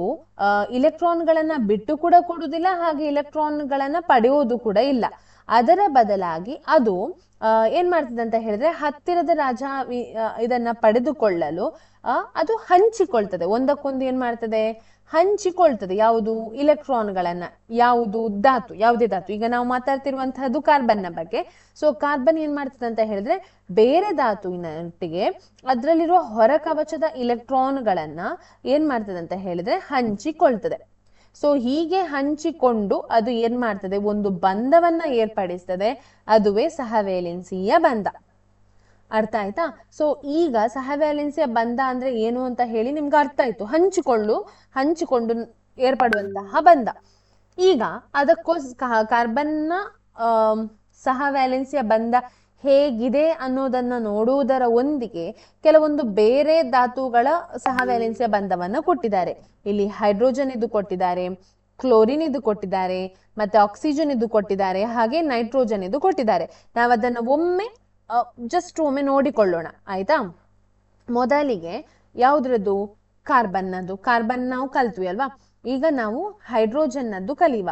ಇಲೆಕ್ಟ್ರಾನ್ಗಳನ್ನ ಬಿಟ್ಟು ಕೂಡ ಕೊಡುವುದಿಲ್ಲ, ಹಾಗೆ ಇಲೆಕ್ಟ್ರಾನ್ಗಳನ್ನ ಪಡೆಯುವುದು ಕೂಡ ಇಲ್ಲ. ಅದರ ಬದಲಾಗಿ ಅದು ಏನ್ ಮಾಡ್ತದೆ ಅಂತ ಹೇಳಿದ್ರೆ ಹತ್ತಿರದ ರಾಜ ಇದನ್ನ ಪಡೆದುಕೊಳ್ಳಲು ಅದು ಹಂಚಿಕೊಳ್ತದೆ. ಒಂದಕ್ಕೊಂದು ಏನ್ ಮಾಡ್ತದೆ? ಹಂಚಿಕೊಳ್ತದೆ. ಯಾವುದು? ಇಲೆಕ್ಟ್ರಾನ್ಗಳನ್ನ ಯಾವುದು? ಧಾತು. ಯಾವುದೇ ಧಾತು. ಈಗ ನಾವು ಮಾತಾಡ್ತಿರುವಂತಹದ್ದು ಕಾರ್ಬನ್ನ ಬಗ್ಗೆ. ಸೊ ಕಾರ್ಬನ್ ಏನ್ ಮಾಡ್ತದೆ ಅಂತ ಹೇಳಿದ್ರೆ, ಬೇರೆ ಧಾತುವಿನೊಟ್ಟಿಗೆ ಅದರಲ್ಲಿರುವ ಹೊರ ಕವಚದ ಇಲೆಕ್ಟ್ರಾನ್ಗಳನ್ನ ಏನ್ ಮಾಡ್ತದೆ ಅಂತ ಹೇಳಿದ್ರೆ, ಹಂಚಿಕೊಳ್ತದೆ. ಸೊ ಹೀಗೆ ಹಂಚಿಕೊಂಡು ಅದು ಏನ್ ಮಾಡ್ತದೆ? ಒಂದು ಬಂಧವನ್ನ ಏರ್ಪಡಿಸ್ತದೆ. ಅದುವೇ ಸಹವೇಲೆನ್ಸಿಯ ಬಂಧ. ಅರ್ಥ ಆಯ್ತಾ? ಸೊ ಈಗ ಸಹವ್ಯಾಲೆನ್ಸಿಯ ಬಂಧ ಅಂದ್ರೆ ಏನು ಅಂತ ಹೇಳಿ ನಿಮ್ಗೆ ಅರ್ಥ ಆಯ್ತು. ಹಂಚಿಕೊಳ್ಳು, ಹಂಚಿಕೊಂಡು ಏರ್ಪಡುವಂತಹ ಬಂಧ ಈಗ ಅದಕ್ಕೋಸ್ಕರ ಸಹ ಸಹವ್ಯಾಲೆನ್ಸಿಯ ಬಂಧ ಹೇಗಿದೆ ಅನ್ನೋದನ್ನ ನೋಡುವುದರ ಒಂದಿಗೆ ಕೆಲವೊಂದು ಬೇರೆ ಧಾತುಗಳ ಸಹವ್ಯಾಲೆನ್ಸಿಯ ಬಂಧವನ್ನ ಕೊಟ್ಟಿದ್ದಾರೆ. ಇಲ್ಲಿ ಹೈಡ್ರೋಜನ್ ಇದು ಕೊಟ್ಟಿದ್ದಾರೆ, ಕ್ಲೋರಿನ್ ಇದು ಕೊಟ್ಟಿದ್ದಾರೆ, ಮತ್ತೆ ಆಕ್ಸಿಜನ್ ಇದು ಕೊಟ್ಟಿದ್ದಾರೆ, ಹಾಗೆ ನೈಟ್ರೋಜನ್ ಇದು ಕೊಟ್ಟಿದ್ದಾರೆ. ನಾವು ಅದನ್ನ ಒಮ್ಮೆ ಜಸ್ಟ್ ಒಮ್ಮೆ ನೋಡಿಕೊಳ್ಳೋಣ, ಆಯ್ತಾ? ಮೊದಲಿಗೆ ಯಾವುದ್ರದ್ದು? ಕಾರ್ಬನ್ನದು ಕಾರ್ಬನ್ ನಾವು ಕಲ್ತ್ವಿ ಅಲ್ವಾ? ಈಗ ನಾವು ಹೈಡ್ರೋಜನ್ನದ್ದು ಕಲಿಯುವ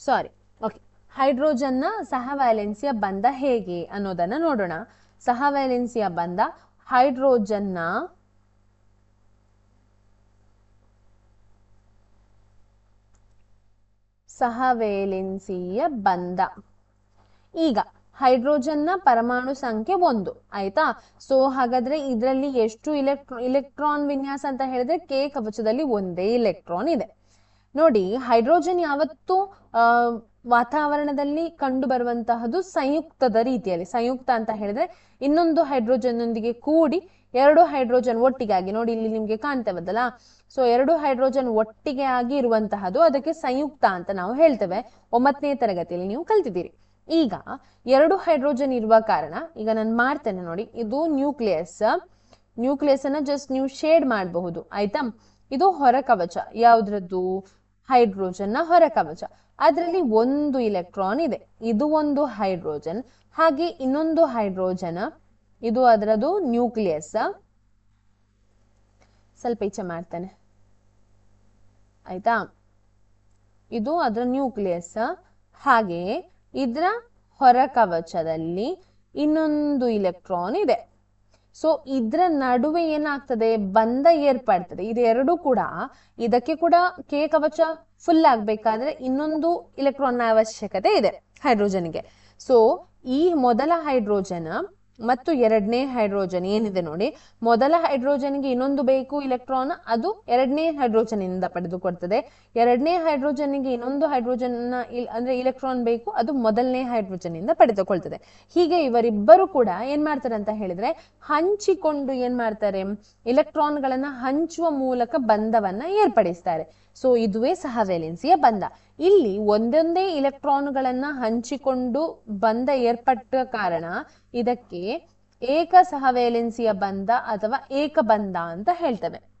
ಸಾರಿ ಓಕೆ ಹೈಡ್ರೋಜನ್ನ ವ್ಯಾಲೆನ್ಸಿಯ ಬಂಧ ಹೇಗೆ ಅನ್ನೋದನ್ನ ನೋಡೋಣ. ಸಹವೈಲೆನ್ಸಿಯ ಬಂಧ ಹೈಡ್ರೋಜನ್ನ ಸಹವೇಲೆನ್ಸಿಯ ಬಂಧ. ಈಗ ಹೈಡ್ರೋಜನ್ನ ಪರಮಾಣು ಸಂಖ್ಯೆ ಒಂದು, ಆಯ್ತಾ? ಸೊ ಹಾಗಾದ್ರೆ ಇದರಲ್ಲಿ ಎಷ್ಟು ಇಲೆಕ್ಟ್ರೋ ಇಲೆಕ್ಟ್ರಾನ್ ವಿನ್ಯಾಸ ಅಂತ ಹೇಳಿದ್ರೆ ಕೆ ಕವಚದಲ್ಲಿ ಒಂದೇ ಇಲೆಕ್ಟ್ರಾನ್ ಇದೆ. ನೋಡಿ, ಹೈಡ್ರೋಜನ್ ಯಾವತ್ತು ವಾತಾವರಣದಲ್ಲಿ ಕಂಡು ಬರುವಂತಹದ್ದು ಸಂಯುಕ್ತದ ರೀತಿಯಲ್ಲಿ. ಸಂಯುಕ್ತ ಅಂತ ಹೇಳಿದ್ರೆ ಇನ್ನೊಂದು ಹೈಡ್ರೋಜನ್ ನೊಂದಿಗೆ ಕೂಡಿ ಎರಡು ಹೈಡ್ರೋಜನ್ ಒಟ್ಟಿಗೆ ನೋಡಿ ಇಲ್ಲಿ ನಿಮ್ಗೆ ಕಾಣ್ತೇವದಲ್ಲ? ಸೊ ಎರಡು ಹೈಡ್ರೋಜನ್ ಒಟ್ಟಿಗೆ ಆಗಿ ಇರುವಂತಹದ್ದು ಅದಕ್ಕೆ ಸಂಯುಕ್ತ ಅಂತ ನಾವು ಹೇಳ್ತೇವೆ. ಒಂಬತ್ತನೇ ತರಗತಿಯಲ್ಲಿ ನೀವು ಕಲ್ತಿದ್ದೀರಿ. ಈಗ, ಎರಡು ಹೈಡ್ರೋಜನ್ ಇರುವ ಕಾರಣ, ಈಗ ನಾನು ಮಾಡ್ತೇನೆ ನೋಡಿ. ಇದು ನ್ಯೂಕ್ಲಿಯಸ್. ನ್ಯೂಕ್ಲಿಯಸ್ ಅನ್ನ ಜಸ್ಟ್ ನೀವು ಶೇಡ್ ಮಾಡಬಹುದು, ಆಯ್ತಾ? ಇದು ಹೊರ ಕವಚ ಯಾವ್ದ್ರದ್ದು? ಹೈಡ್ರೋಜನ್ನ ಹೊರ ಕವಚ ಅದರಲ್ಲಿ ಒಂದು ಇಲೆಕ್ಟ್ರಾನ್ ಇದೆ. ಇದು ಒಂದು ಹೈಡ್ರೋಜನ್. ಹಾಗೆ ಇನ್ನೊಂದು ಹೈಡ್ರೋಜನ್ ಇದು ಅದರದು ನ್ಯೂಕ್ಲಿಯಸ್. ಸ್ವಲ್ಪ ಈಚೆ ಮಾಡ್ತೇನೆ. ಆಯ್ತಾ? ಇದು ಅದರ ನ್ಯೂಕ್ಲಿಯಸ್. ಹಾಗೆ ಇದರ ಹೊರ ಕವಚದಲ್ಲಿ ಇನ್ನೊಂದು ಇಲೆಕ್ಟ್ರಾನ್ ಇದೆ. ಸೊ ಇದ್ರ ನಡುವೆ ಏನಾಗ್ತದೆ? ಬಂಧ ಏರ್ಪಡ್ತದೆ. ಇದೆರಡು ಕೂಡ, ಇದಕ್ಕೆ ಕೂಡ ಕೆ ಕವಚ ಫುಲ್ ಆಗ್ಬೇಕಾದ್ರೆ ಇನ್ನೊಂದು ಇಲೆಕ್ಟ್ರಾನ್ ಅವಶ್ಯಕತೆ ಇದೆ ಹೈಡ್ರೋಜನ್ಗೆ. ಸೊ ಈ ಮೊದಲ ಹೈಡ್ರೋಜನ್ ಮತ್ತು ಎರಡನೇ ಹೈಡ್ರೋಜನ್ ಏನಿದೆ ನೋಡಿ, ಮೊದಲ ಹೈಡ್ರೋಜನ್ಗೆ ಇನ್ನೊಂದು ಬೇಕು ಇಲೆಕ್ಟ್ರಾನ್, ಅದು ಎರಡನೇ ಹೈಡ್ರೋಜನ್ ಇಂದ ಪಡೆದುಕೊಡ್ತದೆ ಎರಡನೇ ಹೈಡ್ರೋಜನ್ಗೆ ಇನ್ನೊಂದು ಹೈಡ್ರೋಜನ್ ಅಂದ್ರೆ ಇಲೆಕ್ಟ್ರಾನ್ ಬೇಕು, ಅದು ಮೊದಲನೇ ಹೈಡ್ರೋಜನ್ ಇಂದ ಪಡೆದುಕೊಳ್ತದೆ. ಹೀಗೆ ಇವರಿಬ್ಬರು ಕೂಡ ಏನ್ ಮಾಡ್ತಾರೆ ಅಂತ ಹೇಳಿದ್ರೆ, ಹಂಚಿಕೊಂಡು ಏನ್ ಮಾಡ್ತಾರೆ, ಇಲೆಕ್ಟ್ರಾನ್ಗಳನ್ನ ಹಂಚುವ ಮೂಲಕ ಬಂಧವನ್ನ ಏರ್ಪಡಿಸ್ತಾರೆ. ಸೊ, ಇದುವೇ ಸಹ ವೇಲೆನ್ಸಿಯ ಬಂಧ. ಇಲ್ಲಿ ಒಂದೊಂದೇ ಇಲೆಕ್ಟ್ರಾನ್ಗಳನ್ನ ಹಂಚಿಕೊಂಡು ಬಂಧ ಏರ್ಪಟ್ಟ ಕಾರಣ ಇದಕ್ಕೆ ಏಕ ಸಹವೇಲೆನ್ಸಿಯ ಬಂಧ ಅಥವಾ ಏಕಬಂಧ ಅಂತ ಹೇಳ್ತೇವೆ.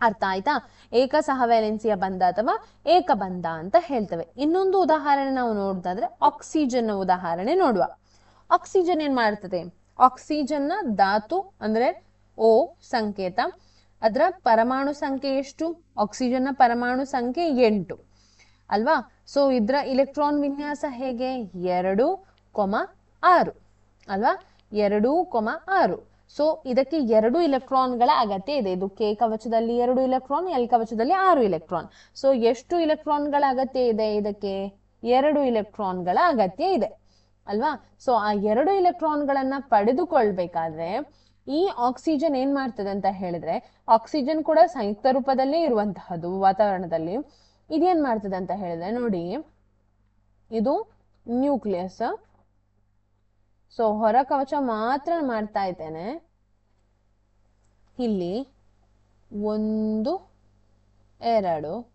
ಅರ್ಥ ಆಯ್ತಾ? ಏಕ ಸಹವೇಲೆನ್ಸಿಯ ಬಂಧ ಅಥವಾ ಏಕಬಂಧ ಅಂತ ಹೇಳ್ತೇವೆ. ಇನ್ನೊಂದು ಉದಾಹರಣೆ ನಾವು ನೋಡೋದಾದ್ರೆ ಆಕ್ಸಿಜನ್ ಉದಾಹರಣೆ ನೋಡುವ. ಆಕ್ಸಿಜನ್ ಏನ್ ಮಾಡ್ತದೆ? ಆಕ್ಸಿಜನ್ನ ಧಾತು ಅಂದ್ರೆ ಓ ಸಂಕೇತ, ಅದರ ಪರಮಾಣು ಸಂಖ್ಯೆ ಎಷ್ಟು? ಆಕ್ಸಿಜನ್ನ ಪರಮಾಣು ಸಂಖ್ಯೆ ಎಂಟು. ಅಲ್ವಾ? ಸೊ ಇದರ ಇಲೆಕ್ಟ್ರಾನ್ ವಿನ್ಯಾಸ ಹೇಗೆ? ಎರಡು, ಕೊಮ ಆರು. ಅಲ್ವಾ? ಎರಡು ಕೊಮ ಆರು. ಸೊ ಇದಕ್ಕೆ ಎರಡು ಇಲೆಕ್ಟ್ರಾನ್ಗಳ ಅಗತ್ಯ ಇದೆ. ಇದು ಕೆ ಕವಚದಲ್ಲಿ ಎರಡು ಇಲೆಕ್ಟ್ರಾನ್, ಎಲ್ ಕವಚದಲ್ಲಿ ಆರು ಇಲೆಕ್ಟ್ರಾನ್. ಸೊ ಎಷ್ಟು ಇಲೆಕ್ಟ್ರಾನ್ಗಳ ಅಗತ್ಯ ಇದೆ ಇದಕ್ಕೆ? ಎರಡು ಇಲೆಕ್ಟ್ರಾನ್ಗಳ ಅಗತ್ಯ ಇದೆ. ಅಲ್ವಾ? ಸೊ ಆ ಎರಡು ಇಲೆಕ್ಟ್ರಾನ್ಗಳನ್ನ ಪಡೆದುಕೊಳ್ಬೇಕಾದ್ರೆ ಈ ಆಕ್ಸಿಜನ್ ಏನ್ ಮಾಡ್ತದೆ ಅಂತ ಹೇಳಿದ್ರೆ, ಆಕ್ಸಿಜನ್ ಕೂಡ ಸಂಯುಕ್ತ ರೂಪದಲ್ಲೇ ಇರುವಂತಹದ್ದು ವಾತಾವರಣದಲ್ಲಿ. ಇದೇನ್ ಮಾಡ್ತದೆ ಅಂತ ಹೇಳಿದ್ರೆ ನೋಡಿ, ಇದು ನ್ಯೂಕ್ಲಿಯಸ್ ಸೊ ಹೊರ ಕವಚ ಮಾತ್ರ ಮಾಡ್ತಾ ಇದ್ದೇನೆ. ಇಲ್ಲಿ ಒಂದು, ಎರಡು,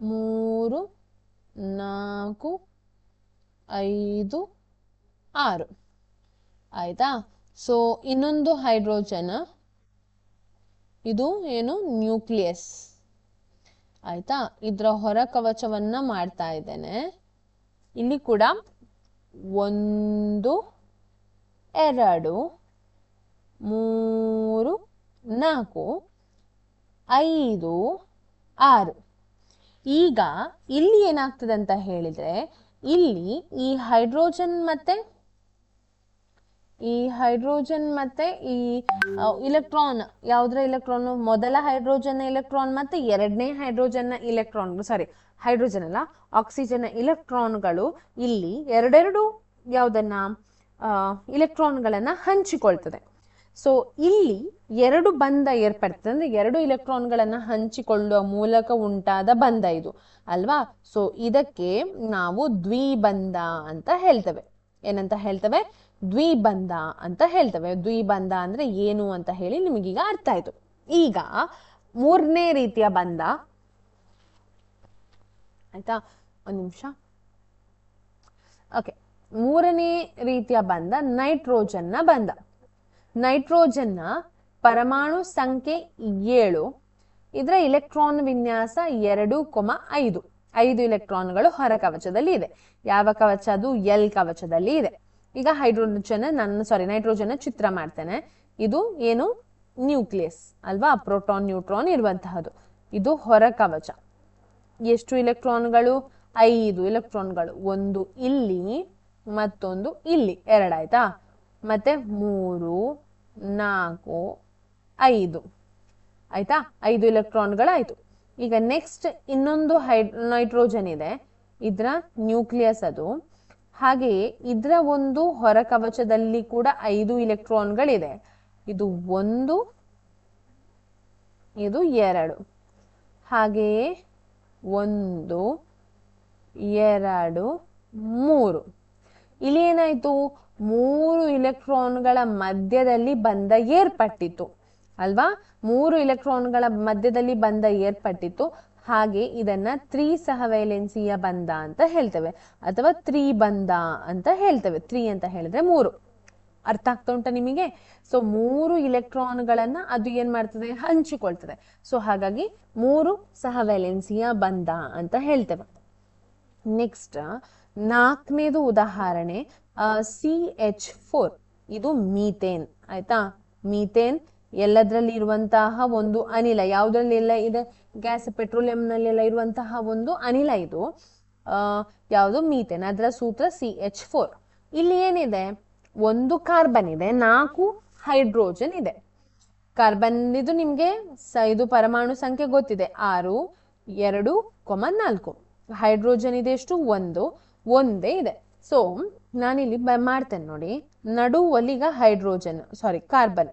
ಮೂರು, ನಾಲ್ಕು, ಐದು, ಆರು. ಆಯ್ತಾ? ಸೊ ಇನ್ನೊಂದು ಹೈಡ್ರೋಜನ್. ಇದು ಏನು? ನ್ಯೂಕ್ಲಿಯಸ್. ಆಯ್ತಾ? ಇದರ ಹೊರ ಕವಚವನ್ನು ಮಾಡ್ತಾ ಇದ್ದೇನೆ. ಇಲ್ಲಿ ಕೂಡ ಒಂದು, ಎರಡು, ಮೂರು, ನಾಲ್ಕು, ಐದು, ಆರು. ಈಗ ಇಲ್ಲಿ ಏನಾಗ್ತದೆ ಅಂತ ಹೇಳಿದ್ರೆ, ಇಲ್ಲಿ ಈ ಹೈಡ್ರೋಜನ್ ಮತ್ತೆ, ಈ ಹೈಡ್ರೋಜನ್ ಮತ್ತೆ ಈ ಇಲೆಕ್ಟ್ರಾನ್, ಯಾವ್ದ್ರ ಇಲೆಕ್ಟ್ರಾನ್? ಮೊದಲ ಹೈಡ್ರೋಜನ್ ಇಲೆಕ್ಟ್ರಾನ್ ಮತ್ತೆ ಎರಡನೇ ಹೈಡ್ರೋಜನ್ ಇಲೆಕ್ಟ್ರಾನ್ ಸಾರಿ ಹೈಡ್ರೋಜನ್ ಅಲ್ಲ, ಆಕ್ಸಿಜನ್ ಇಲೆಕ್ಟ್ರಾನ್ಗಳು ಇಲ್ಲಿ ಎರಡೆರಡು ಯಾವುದನ್ನ ಇಲೆಕ್ಟ್ರಾನ್ಗಳನ್ನ ಹಂಚಿಕೊಳ್ತದೆ. ಸೊ ಇಲ್ಲಿ ಎರಡು ಬಂಧ ಏರ್ಪಡ್ತದೆ. ಅಂದ್ರೆ ಎರಡು ಇಲೆಕ್ಟ್ರಾನ್ಗಳನ್ನ ಹಂಚಿಕೊಳ್ಳುವ ಮೂಲಕ ಉಂಟಾದ ಬಂಧ ಇದು. ಅಲ್ವಾ? ಸೊ ಇದಕ್ಕೆ ನಾವು ದ್ವಿಬಂಧ ಅಂತ ಹೇಳ್ತೇವೆ. ಏನಂತ ಹೇಳ್ತೇವೆ? ದ್ವಿಬಂಧ ಅಂತ ಹೇಳ್ತೇವೆ. ದ್ವಿಬಂಧ ಅಂದ್ರೆ ಏನು ಅಂತ ಹೇಳಿ ನಿಮಗೀಗ ಅರ್ಥ ಆಯ್ತು. ಈಗ ಮೂರನೇ ರೀತಿಯ ಬಂಧ ಆಯ್ತಾ? ಒಂದ್ ನಿಮಿಷ. ಓಕೆ ಮೂರನೇ ರೀತಿಯ ಬಂಧ ನೈಟ್ರೋಜನ್ನ ಬಂಧ ನೈಟ್ರೋಜನ್ನ ಪರಮಾಣು ಸಂಖ್ಯೆ ಏಳು, ಇದರ ಇಲೆಕ್ಟ್ರಾನ್ ವಿನ್ಯಾಸ ಎರಡು ಕೊಮ ಐದು. ಐದು ಇಲೆಕ್ಟ್ರಾನ್ಗಳು ಹೊರ ಕವಚದಲ್ಲಿ ಇದೆ. ಯಾವ ಕವಚ ಅದು? ಎಲ್ ಕವಚದಲ್ಲಿ ಇದೆ. ಈಗ ಹೈಡ್ರೋಜನ್ ನನ್ನ ಸಾರಿ ನೈಟ್ರೋಜನ್ ಚಿತ್ರ ಮಾಡ್ತೇನೆ. ಇದು ಏನು? ನ್ಯೂಕ್ಲಿಯಸ್ ಅಲ್ವಾ? ಪ್ರೋಟಾನ್, ನ್ಯೂಟ್ರಾನ್ ಇರುವಂತಹದ್ದು. ಇದು ಹೊರ ಕವಚ. ಎಷ್ಟು ಇಲೆಕ್ಟ್ರಾನ್ಗಳು? ಐದು ಇಲೆಕ್ಟ್ರಾನ್ಗಳು. ಒಂದು ಇಲ್ಲಿ, ಮತ್ತೊಂದು ಇಲ್ಲಿ. ಎರಡಾಯ್ತಾ ಮತ್ತೆ ಮೂರು, ನಾಲ್ಕು, ಐದು. ಆಯ್ತಾ? ಐದು ಇಲೆಕ್ಟ್ರಾನ್ಗಳಾಯಿತು. ಈಗ ನೆಕ್ಸ್ಟ್ ಇನ್ನೊಂದು ಹೈ ನೈಟ್ರೋಜನ್ ಇದೆ. ಇದರ ನ್ಯೂಕ್ಲಿಯಸ್ ಅದು. ಹಾಗೆಯೇ ಇದರ ಒಂದು ಹೊರ ಕವಚದಲ್ಲಿ ಕೂಡ ಐದು ಇಲೆಕ್ಟ್ರಾನ್ಗಳಿದೆ. ಇದು ಒಂದು, ಇದು ಎರಡು. ಹಾಗೆಯೇ ಒಂದು, ಎರಡು, ಮೂರು. ಇಲ್ಲಿ ಏನಾಯ್ತು? ಮೂರು ಇಲೆಕ್ಟ್ರಾನ್ಗಳ ಮಧ್ಯದಲ್ಲಿ ಬಂಧ ಏರ್ಪಟ್ಟಿತು ಅಲ್ವಾ? ಮೂರು ಇಲೆಕ್ಟ್ರಾನ್ಗಳ ಮಧ್ಯದಲ್ಲಿ ಬಂಧ ಏರ್ಪಟ್ಟಿತು ಹಾಗೆ ಇದನ್ನ ತ್ರೀ ಸಹವೈಲೆನ್ಸಿಯ ಬಂಧ ಅಂತ ಹೇಳ್ತೇವೆ. ಅಥವಾ ತ್ರೀ ಬಂಧ ಅಂತ ಹೇಳ್ತೇವೆ. ತ್ರೀ ಅಂತ ಹೇಳಿದ್ರೆ ಮೂರು. ಅರ್ಥ ಆಗ್ತಾ ಉಂಟ ನಿಮಗೆ? ಸೊ ಮೂರು ಇಲೆಕ್ಟ್ರಾನ್ಗಳನ್ನ ಅದು ಏನ್ ಮಾಡ್ತದೆ? ಹಂಚಿಕೊಳ್ತದೆ. ಸೊ ಹಾಗಾಗಿ ಮೂರು ಸಹ ವ್ಯಾಲೆನ್ಸಿಯಾ ಬಂದ ಅಂತ ಹೇಳ್ತೇವೆ. ನೆಕ್ಸ್ಟ್ ನಾಲ್ಕನೇದು ಉದಾಹರಣೆ ಸಿ ಎಚ್ ಫೋರ್ ಇದು ಮೀಥೇನ್. ಆಯ್ತಾ? ಮೀಥೇನ್ ಎಲ್ಲದರಲ್ಲಿ ಇರುವಂತಹ ಒಂದು ಅನಿಲ ಯಾವುದ್ರಲ್ಲಿ ಎಲ್ಲ ಇದೆ? ಗ್ಯಾಸ್ ಪೆಟ್ರೋಲಿಯಂ ಎಲ್ಲ ಇರುವಂತಹ ಒಂದು ಅನಿಲ ಇದು. ಯಾವುದು? ಮೀಥೇನ್. ಅದರ ಸೂತ್ರ ಸಿ ಎಚ್ ಫೋರ್ ಇಲ್ಲಿ ಏನಿದೆ? ಒಂದು ಕಾರ್ಬನ್ ಇದೆ, ನಾಲ್ಕು ಹೈಡ್ರೋಜನ್ ಇದೆ. ಕಾರ್ಬನ್ ಇದು ನಿಮ್ಗೆ ಇದು ಪರಮಾಣು ಸಂಖ್ಯೆ ಗೊತ್ತಿದೆ. ಆರು, ಎರಡು ಕೊಮ ನಾಲ್ಕು. ಹೈಡ್ರೋಜನ್ ಇದೆ ಎಷ್ಟು? ಒಂದು. ಒಂದೇ ಇದೆ. ಸೊ ನಾನಿಲ್ಲಿ ಮಾಡ್ತೇನೆ ನೋಡಿ. ನಡುವಲ್ಲಿಗ ಹೈಡ್ರೋಜನ್ ಸಾರಿ ಕಾರ್ಬನ್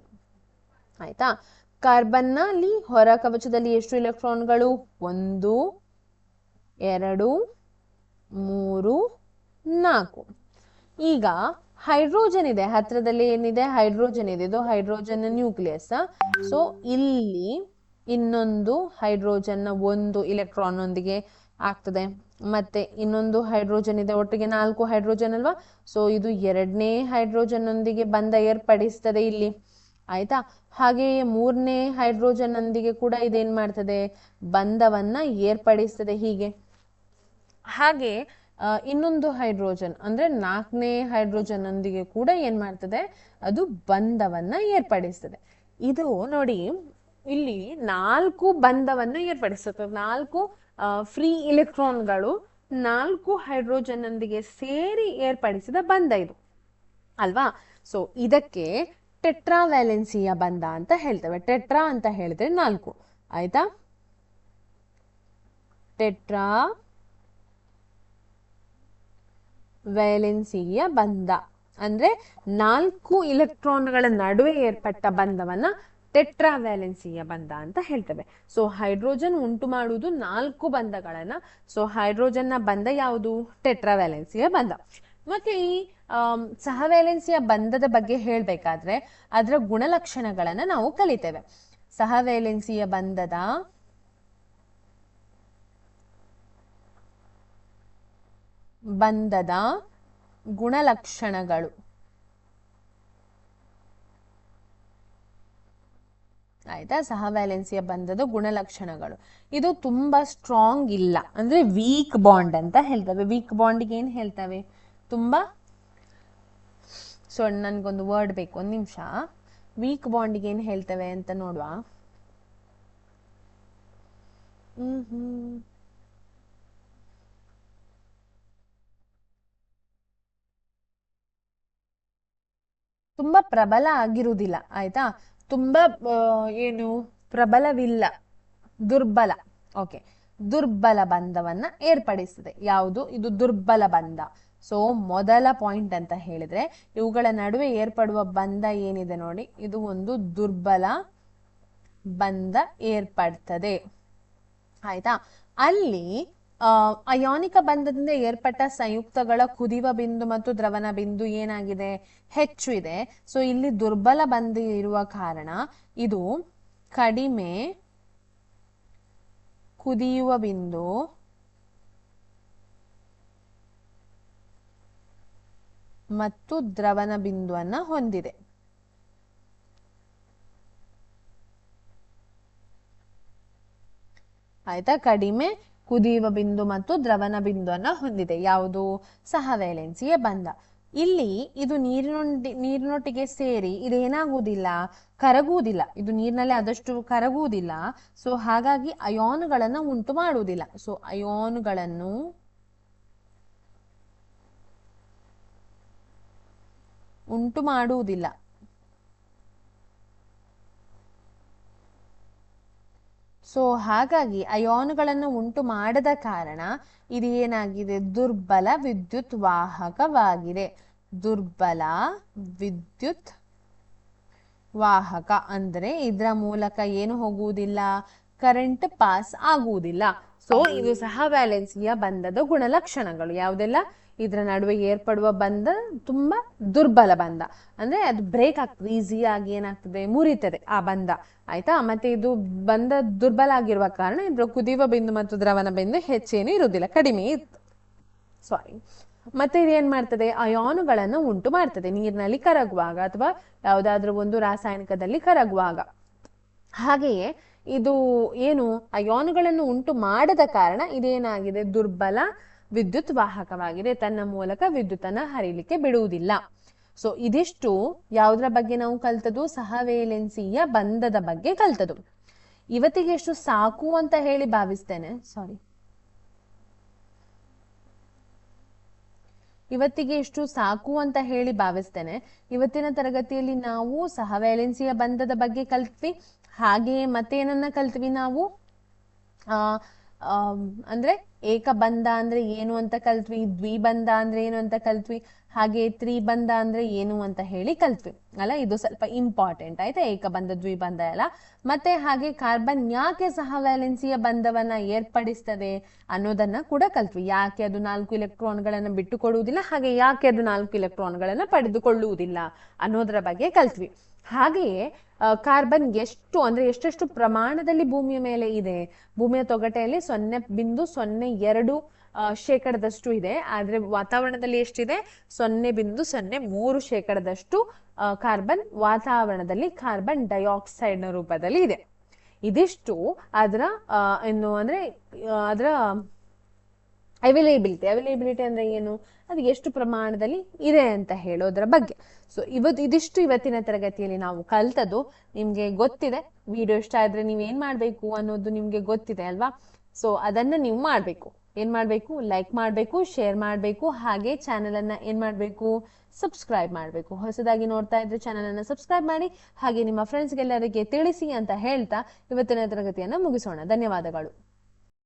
ಆಯ್ತಾ? ಕಾರ್ಬನ್ನ ಅಲ್ಲಿ ಹೊರ ಕವಚದಲ್ಲಿ ಎಷ್ಟು ಇಲೆಕ್ಟ್ರಾನ್ಗಳು ಒಂದು, ಎರಡು, ಮೂರು, ನಾಲ್ಕು. ಈಗ ಹೈಡ್ರೋಜನ್ ಇದೆ. ಹತ್ರದಲ್ಲಿ ಏನಿದೆ? ಹೈಡ್ರೋಜನ್ ಇದೆ. ಇದು ಹೈಡ್ರೋಜನ್ ನ್ಯೂಕ್ಲಿಯಸ್. ಸೊ ಇಲ್ಲಿ ಇನ್ನೊಂದು ಹೈಡ್ರೋಜನ್ ಒಂದು ಇಲೆಕ್ಟ್ರಾನ್ ಒಂದಿಗೆ ಆಗ್ತದೆ. ಮತ್ತೆ ಇನ್ನೊಂದು ಹೈಡ್ರೋಜನ್ ಇದೆ. ಒಟ್ಟಿಗೆ ನಾಲ್ಕು ಹೈಡ್ರೋಜನ್ ಅಲ್ವಾ? ಸೊ ಇದು ಎರಡನೇ ಹೈಡ್ರೋಜನ್ ಒಂದಿಗೆ ಬಂಧ ಏರ್ಪಡಿಸ್ತದೆ ಇಲ್ಲಿ. ಆಯ್ತಾ? ಹಾಗೆಯೇ ಮೂರನೇ ಹೈಡ್ರೋಜನ್ ಒಂದಿಗೆ ಕೂಡ ಇದೇನ್ ಮಾಡ್ತದೆ? ಬಂಧವನ್ನ ಏರ್ಪಡಿಸ್ತದೆ ಹೀಗೆ. ಹಾಗೆ ಇನ್ನೊಂದು ಹೈಡ್ರೋಜನ್. ಅಂದ್ರೆ ನಾಲ್ಕನೇ ಹೈಡ್ರೋಜನ್ ಒಂದಿಗೆ ಕೂಡ ಏನ್ ಮಾಡ್ತದೆ? ಅದು ಬಂಧವನ್ನ ಏರ್ಪಡಿಸ್ತದೆ. ಇದು ನೋಡಿ, ಇಲ್ಲಿ ನಾಲ್ಕು ಬಂಧವನ್ನ ಏರ್ಪಡಿಸುತ್ತದೆ ನಾಲ್ಕು ಫ್ರೀ ಇಲೆಕ್ಟ್ರಾನ್ಗಳು ನಾಲ್ಕು ಹೈಡ್ರೋಜನ್ ಒಂದಿಗೆ ಸೇರಿ ಏರ್ಪಡಿಸಿದ ಬಂಧ ಇದು. ಅಲ್ವಾ? ಸೊ ಇದಕ್ಕೆ ಟೆಟ್ರಾವ್ಯಾಲೆನ್ಸಿಯ ಬಂಧ ಅಂತ ಹೇಳ್ತೇವೆ. ಟೆಟ್ರಾ ಅಂತ ಹೇಳಿದ್ರೆ ನಾಲ್ಕು. ಆಯ್ತಾ? ಟೆಟ್ರಾ ವ್ಯಾಲೆನ್ಸಿಯ ಬಂಧ. ಅಂದ್ರೆ ನಾಲ್ಕು ಇಲೆಕ್ಟ್ರಾನ್ಗಳ ನಡುವೆ ಏರ್ಪಟ್ಟ ಬಂಧವನ್ನ ಟೆಟ್ರಾವ್ಯಾಲೆನ್ಸಿಯ ಬಂಧ ಅಂತ ಹೇಳ್ತೇವೆ. ಸೊ ಹೈಡ್ರೋಜನ್ ಉಂಟು ಮಾಡುವುದು ನಾಲ್ಕು ಬಂಧಗಳನ್ನ. ಸೊ ಹೈಡ್ರೋಜನ್ನ ಬಂಧ ಯಾವುದು? ಟೆಟ್ರಾವ್ಯಾಲೆನ್ಸಿಯ ಬಂಧ. ಮತ್ತೆ ಈ ಸಹವ್ಯಾಲೆನ್ಸಿಯ ಬಂಧದ ಬಗ್ಗೆ ಹೇಳಬೇಕಾದ್ರೆ ಅದರ ಗುಣಲಕ್ಷಣಗಳನ್ನ ನಾವು ಕಲಿತೇವೆ. ಸಹವ್ಯಾಲೆನ್ಸಿಯ ಬಂಧದ ಬಂಧದ ಗುಣಲಕ್ಷಣಗಳು. ಆಯ್ತಾ? ಸಹವ್ಯಾಲೆನ್ಸಿಯ ಬಂಧದ ಗುಣಲಕ್ಷಣಗಳು. ಇದು ತುಂಬಾ ಸ್ಟ್ರಾಂಗ್ ಇಲ್ಲ. ಅಂದ್ರೆ ವೀಕ್ ಬಾಂಡ್ ಅಂತ ಹೇಳ್ತವೆ. ವೀಕ್ ಬಾಂಡ್ಗೆ ಏನ್ ಹೇಳ್ತವೆ? ತುಂಬಾ ಸೊ, ನನ್ಗೊಂದು ವರ್ಡ್ ಬೇಕು. ಒಂದ್ ನಿಮಿಷ. ವೀಕ್ ಬಾಂಡ್ಗೆ ಏನ್ ಹೇಳ್ತವೆ ಅಂತ ನೋಡುವ. ಹ್ಮ್ ಹ್ಮ್. ತುಂಬಾ ಪ್ರಬಲ ಆಗಿರುವುದಿಲ್ಲ, ಆಯ್ತಾ? ತುಂಬಾ ಏನು, ಪ್ರಬಲವಿಲ್ಲ, ದುರ್ಬಲ, ಓಕೆ. ದುರ್ಬಲ ಬಂಧವನ್ನ ಏರ್ಪಡಿಸ್ತದೆ ಯಾವುದು? ಇದು ದುರ್ಬಲ ಬಂಧ. ಸೊ ಮೊದಲ ಪಾಯಿಂಟ್ ಅಂತ ಹೇಳಿದ್ರೆ, ಇವುಗಳ ನಡುವೆ ಏರ್ಪಡುವ ಬಂಧ ಏನಿದೆ ನೋಡಿ? ಇದು ಒಂದು ದುರ್ಬಲ ಬಂಧ ಏರ್ಪಡ್ತದೆ. ಆಯ್ತಾ? ಅಲ್ಲಿ ಅಯಾನಿಕ ಬಂಧದಿಂದ ಏರ್ಪಟ್ಟ ಸಂಯುಕ್ತಗಳ ಕುದಿವ ಬಿಂದು ಮತ್ತು ದ್ರವನ ಬಿಂದು ಏನಾಗಿದೆ? ಹೆಚ್ಚು ಇದೆ. ಸೊ ಇಲ್ಲಿ ದುರ್ಬಲ ಬಂಧ ಇರುವ ಕಾರಣ ಇದು ಕಡಿಮೆ ಕುದಿಯುವ ಬಿಂದು ಮತ್ತು ದ್ರವನ ಬಿಂದುವನ್ನ ಹೊಂದಿದೆ. ಆಯ್ತಾ? ಕಡಿಮೆ ಕುದಿಯುವ ಬಿಂದು ಮತ್ತು ದ್ರವನ ಬಿಂದುವನ್ನ ಹೊಂದಿದೆ. ಯಾವುದು? ಸಹ ವೇಲೆನ್ಸಿಯ ಬಂಧ. ಇಲ್ಲಿ ಇದು ನೀರಿನೊಂದಿ ನೀರಿನೊಟ್ಟಿಗೆ ಸೇರಿ ಇದೇನಾಗುವುದಿಲ್ಲ? ಕರಗುವುದಿಲ್ಲ. ಇದು ನೀರಿನಲ್ಲಿ ಆದಷ್ಟು ಕರಗುವುದಿಲ್ಲ. ಸೊ ಹಾಗಾಗಿ ಅಯಾನುಗಳನ್ನ ಉಂಟು ಮಾಡುವುದಿಲ್ಲ. ಸೊ ಅಯೋನ್ಗಳನ್ನು ಉಂಟು ಮಾಡುವುದಿಲ್ಲ. ಸೊ ಹಾಗಾಗಿ ಅಯಾನುಗಳನ್ನು ಉಂಟು ಮಾಡದ ಕಾರಣ ಇದು ಏನಾಗಿದೆ? ದುರ್ಬಲ ವಿದ್ಯುತ್ ವಾಹಕವಾಗಿದೆ. ದುರ್ಬಲ ವಿದ್ಯುತ್ ವಾಹಕ ಅಂದ್ರೆ ಇದರ ಮೂಲಕ ಏನು ಹೋಗುವುದಿಲ್ಲ? ಕರೆಂಟ್ ಪಾಸ್ ಆಗುವುದಿಲ್ಲ. ಸೊ ಇದು ಸಹ ವ್ಯಾಲೆನ್ಸಿಯ ಬಂಧದ ಗುಣಲಕ್ಷಣಗಳು ಯಾವುದೆಲ್ಲ? ಇದರ ನಡುವೆ ಏರ್ಪಡುವ ಬಂಧ ತುಂಬಾ ದುರ್ಬಲ ಬಂಧ ಅಂದ್ರೆ ಅದು ಬ್ರೇಕ್ ಆಗ್ತದೆ ಈಸಿಯಾಗಿ ಏನಾಗ್ತದೆ, ಮುರಿತದೆ ಆ ಬಂಧ ಆಯ್ತಾ? ಮತ್ತೆ ಇದು ಬಂಧ ದುರ್ಬಲ ಆಗಿರುವ ಕಾರಣ ಇದ್ರ ಕುದಿಯುವ ಬಿಂದು ಮತ್ತು ದ್ರವನ ಬಿಂದು ಹೆಚ್ಚೇನು ಇರುವುದಿಲ್ಲ, ಕಡಿಮೆ ಇತ್ತು. ಸಾರಿ ಮತ್ತೆ ಇದು ಏನ್ ಮಾಡ್ತದೆ? ಅಯಾನುಗಳನ್ನು ಉಂಟು ಮಾಡ್ತದೆ, ನೀರಿನಲ್ಲಿ ಕರಗುವಾಗ ಅಥವಾ ಯಾವುದಾದ್ರೂ ಒಂದು ರಾಸಾಯನಿಕದಲ್ಲಿ ಕರಗುವಾಗ. ಹಾಗೆಯೇ ಇದು ಏನು? ಅಯಾನುಗಳನ್ನು ಉಂಟು ಮಾಡದ ಕಾರಣ ಇದೇನಾಗಿದೆ? ದುರ್ಬಲ ವಿದ್ಯುತ್ ವಾಹಕವಾಗಿದೆ, ತನ್ನ ಮೂಲಕ ವಿದ್ಯುತ್ತನ್ನ ಹರಿಲಿಕ್ಕೆ ಬಿಡುವುದಿಲ್ಲ. ಸೊ ಇದಿಷ್ಟು ಯಾವುದರ ಬಗ್ಗೆ ನಾವು ಕಲ್ತದ್ದು? ಸಹವೇಲೆನ್ಸಿಯ ಬಂಧದ ಬಗ್ಗೆ ಕಲ್ತದ್ದು. ಇವತ್ತಿಗೆ ಎಷ್ಟು ಸಾಕು ಅಂತ ಹೇಳಿ ಭಾವಿಸ್ತೇನೆ. ಸಾರಿ ಇವತ್ತಿಗೆ ಎಷ್ಟು ಸಾಕು ಅಂತ ಹೇಳಿ ಭಾವಿಸ್ತೇನೆ. ಇವತ್ತಿನ ತರಗತಿಯಲ್ಲಿ ನಾವು ಸಹವೇಲೆನ್ಸಿಯ ಬಂಧದ ಬಗ್ಗೆ ಕಲ್ತ್ವಿ. ಹಾಗೆಯೇ ಮತ್ತೇನನ್ನ ಕಲ್ತ್ವಿ ನಾವು? ಅಂದ್ರೆ ಏಕಬಂಧ ಅಂದ್ರೆ ಏನು ಅಂತ ಕಲ್ತ್ವಿ, ದ್ವಿಬಂಧ ಅಂದ್ರೆ ಏನು ಅಂತ ಕಲ್ತ್ವಿ, ಹಾಗೆ ತ್ರಿಬಂಧ ಅಂದ್ರೆ ಏನು ಅಂತ ಹೇಳಿ ಕಲ್ತ್ವಿ. ಅಲ್ಲ, ಇದು ಸ್ವಲ್ಪ ಇಂಪಾರ್ಟೆಂಟ್ ಆಯ್ತಾ? ಏಕಬಂಧ, ದ್ವಿಬಂಧ ಅಲ್ಲ ಮತ್ತೆ ಹಾಗೆ ಕಾರ್ಬನ್ ಯಾಕೆ ಸಹ ವ್ಯಾಲೆನ್ಸಿಯ ಬಂಧವನ್ನ ಏರ್ಪಡಿಸ್ತದೆ ಅನ್ನೋದನ್ನ ಕೂಡ ಕಲ್ತ್ವಿ. ಯಾಕೆ ಅದು ನಾಲ್ಕು ಇಲೆಕ್ಟ್ರಾನ್ಗಳನ್ನ ಬಿಟ್ಟು ಕೊಡುವುದಿಲ್ಲ ಹಾಗೆ ಯಾಕೆ ಅದು ನಾಲ್ಕು ಇಲೆಕ್ಟ್ರಾನ್ಗಳನ್ನ ಪಡೆದುಕೊಳ್ಳುವುದಿಲ್ಲ ಅನ್ನೋದರ ಬಗ್ಗೆ ಕಲ್ತ್ವಿ. ಹಾಗೆಯೇ ಕಾರ್ಬನ್ ಎಷ್ಟು, ಅಂದ್ರೆ ಎಷ್ಟೆಷ್ಟು ಪ್ರಮಾಣದಲ್ಲಿ ಭೂಮಿಯ ಮೇಲೆ ಇದೆ? ಭೂಮಿಯ ತೊಗಟೆಯಲ್ಲಿ ಸೊನ್ನೆ ಬಿಂದು ಸೊನ್ನೆ ಎರಡು ಶೇಕಡದಷ್ಟು ಇದೆ. ಆದ್ರೆ ವಾತಾವರಣದಲ್ಲಿ ಎಷ್ಟಿದೆ? ಸೊನ್ನೆ ಬಿಂದು ಸೊನ್ನೆ ಮೂರು ಶೇಕಡದಷ್ಟು ಕಾರ್ಬನ್ ವಾತಾವರಣದಲ್ಲಿ ಕಾರ್ಬನ್ ಡೈಆಕ್ಸೈಡ್ನ ರೂಪದಲ್ಲಿ ಇದೆ. ಇದಿಷ್ಟು ಅದರ ಏನು ಅಂದ್ರೆ ಅದರ ಅವೈಲೇಬಿಲಿಟಿ ಅವೈಲೇಬಿಲಿಟಿ ಅಂದ್ರೆ ಏನು? ಅದು ಎಷ್ಟು ಪ್ರಮಾಣದಲ್ಲಿ ಇದೆ ಅಂತ ಹೇಳೋದ್ರ ಬಗ್ಗೆ. ಸೊ ಇವತ್ತು ಇದಿಷ್ಟು ಇವತ್ತಿನ ತರಗತಿಯಲ್ಲಿ ನಾವು ಕಲ್ತದ್ದು. ನಿಮ್ಗೆ ಗೊತ್ತಿದೆ. ವಿಡಿಯೋ ಇಷ್ಟ ಆದ್ರೆ ನೀವ್ ಏನ್ ಮಾಡ್ಬೇಕು ಅನ್ನೋದು ನಿಮ್ಗೆ ಗೊತ್ತಿದೆ ಅಲ್ವಾ? ಸೊ ಅದನ್ನ ನೀವು ಮಾಡ್ಬೇಕು. ಏನ್ ಮಾಡ್ಬೇಕು? ಲೈಕ್ ಮಾಡ್ಬೇಕು ಶೇರ್ ಮಾಡ್ಬೇಕು, ಹಾಗೆ ಚಾನೆಲ್ ಅನ್ನ ಏನ್ ಮಾಡ್ಬೇಕು? ಸಬ್ಸ್ಕ್ರೈಬ್ ಮಾಡ್ಬೇಕು. ಹೊಸದಾಗಿ ನೋಡ್ತಾ ಇದ್ರೆ ಚಾನೆಲ್ ಅನ್ನ ಸಬ್ಸ್ಕ್ರೈಬ್ ಮಾಡಿ, ಹಾಗೆ ನಿಮ್ಮ ಫ್ರೆಂಡ್ಸ್ಗೆಲ್ಲರಿಗೆ ತಿಳಿಸಿ ಅಂತ ಹೇಳ್ತಾ ಇವತ್ತಿನ ತರಗತಿಯನ್ನ ಮುಗಿಸೋಣ. ಧನ್ಯವಾದಗಳು.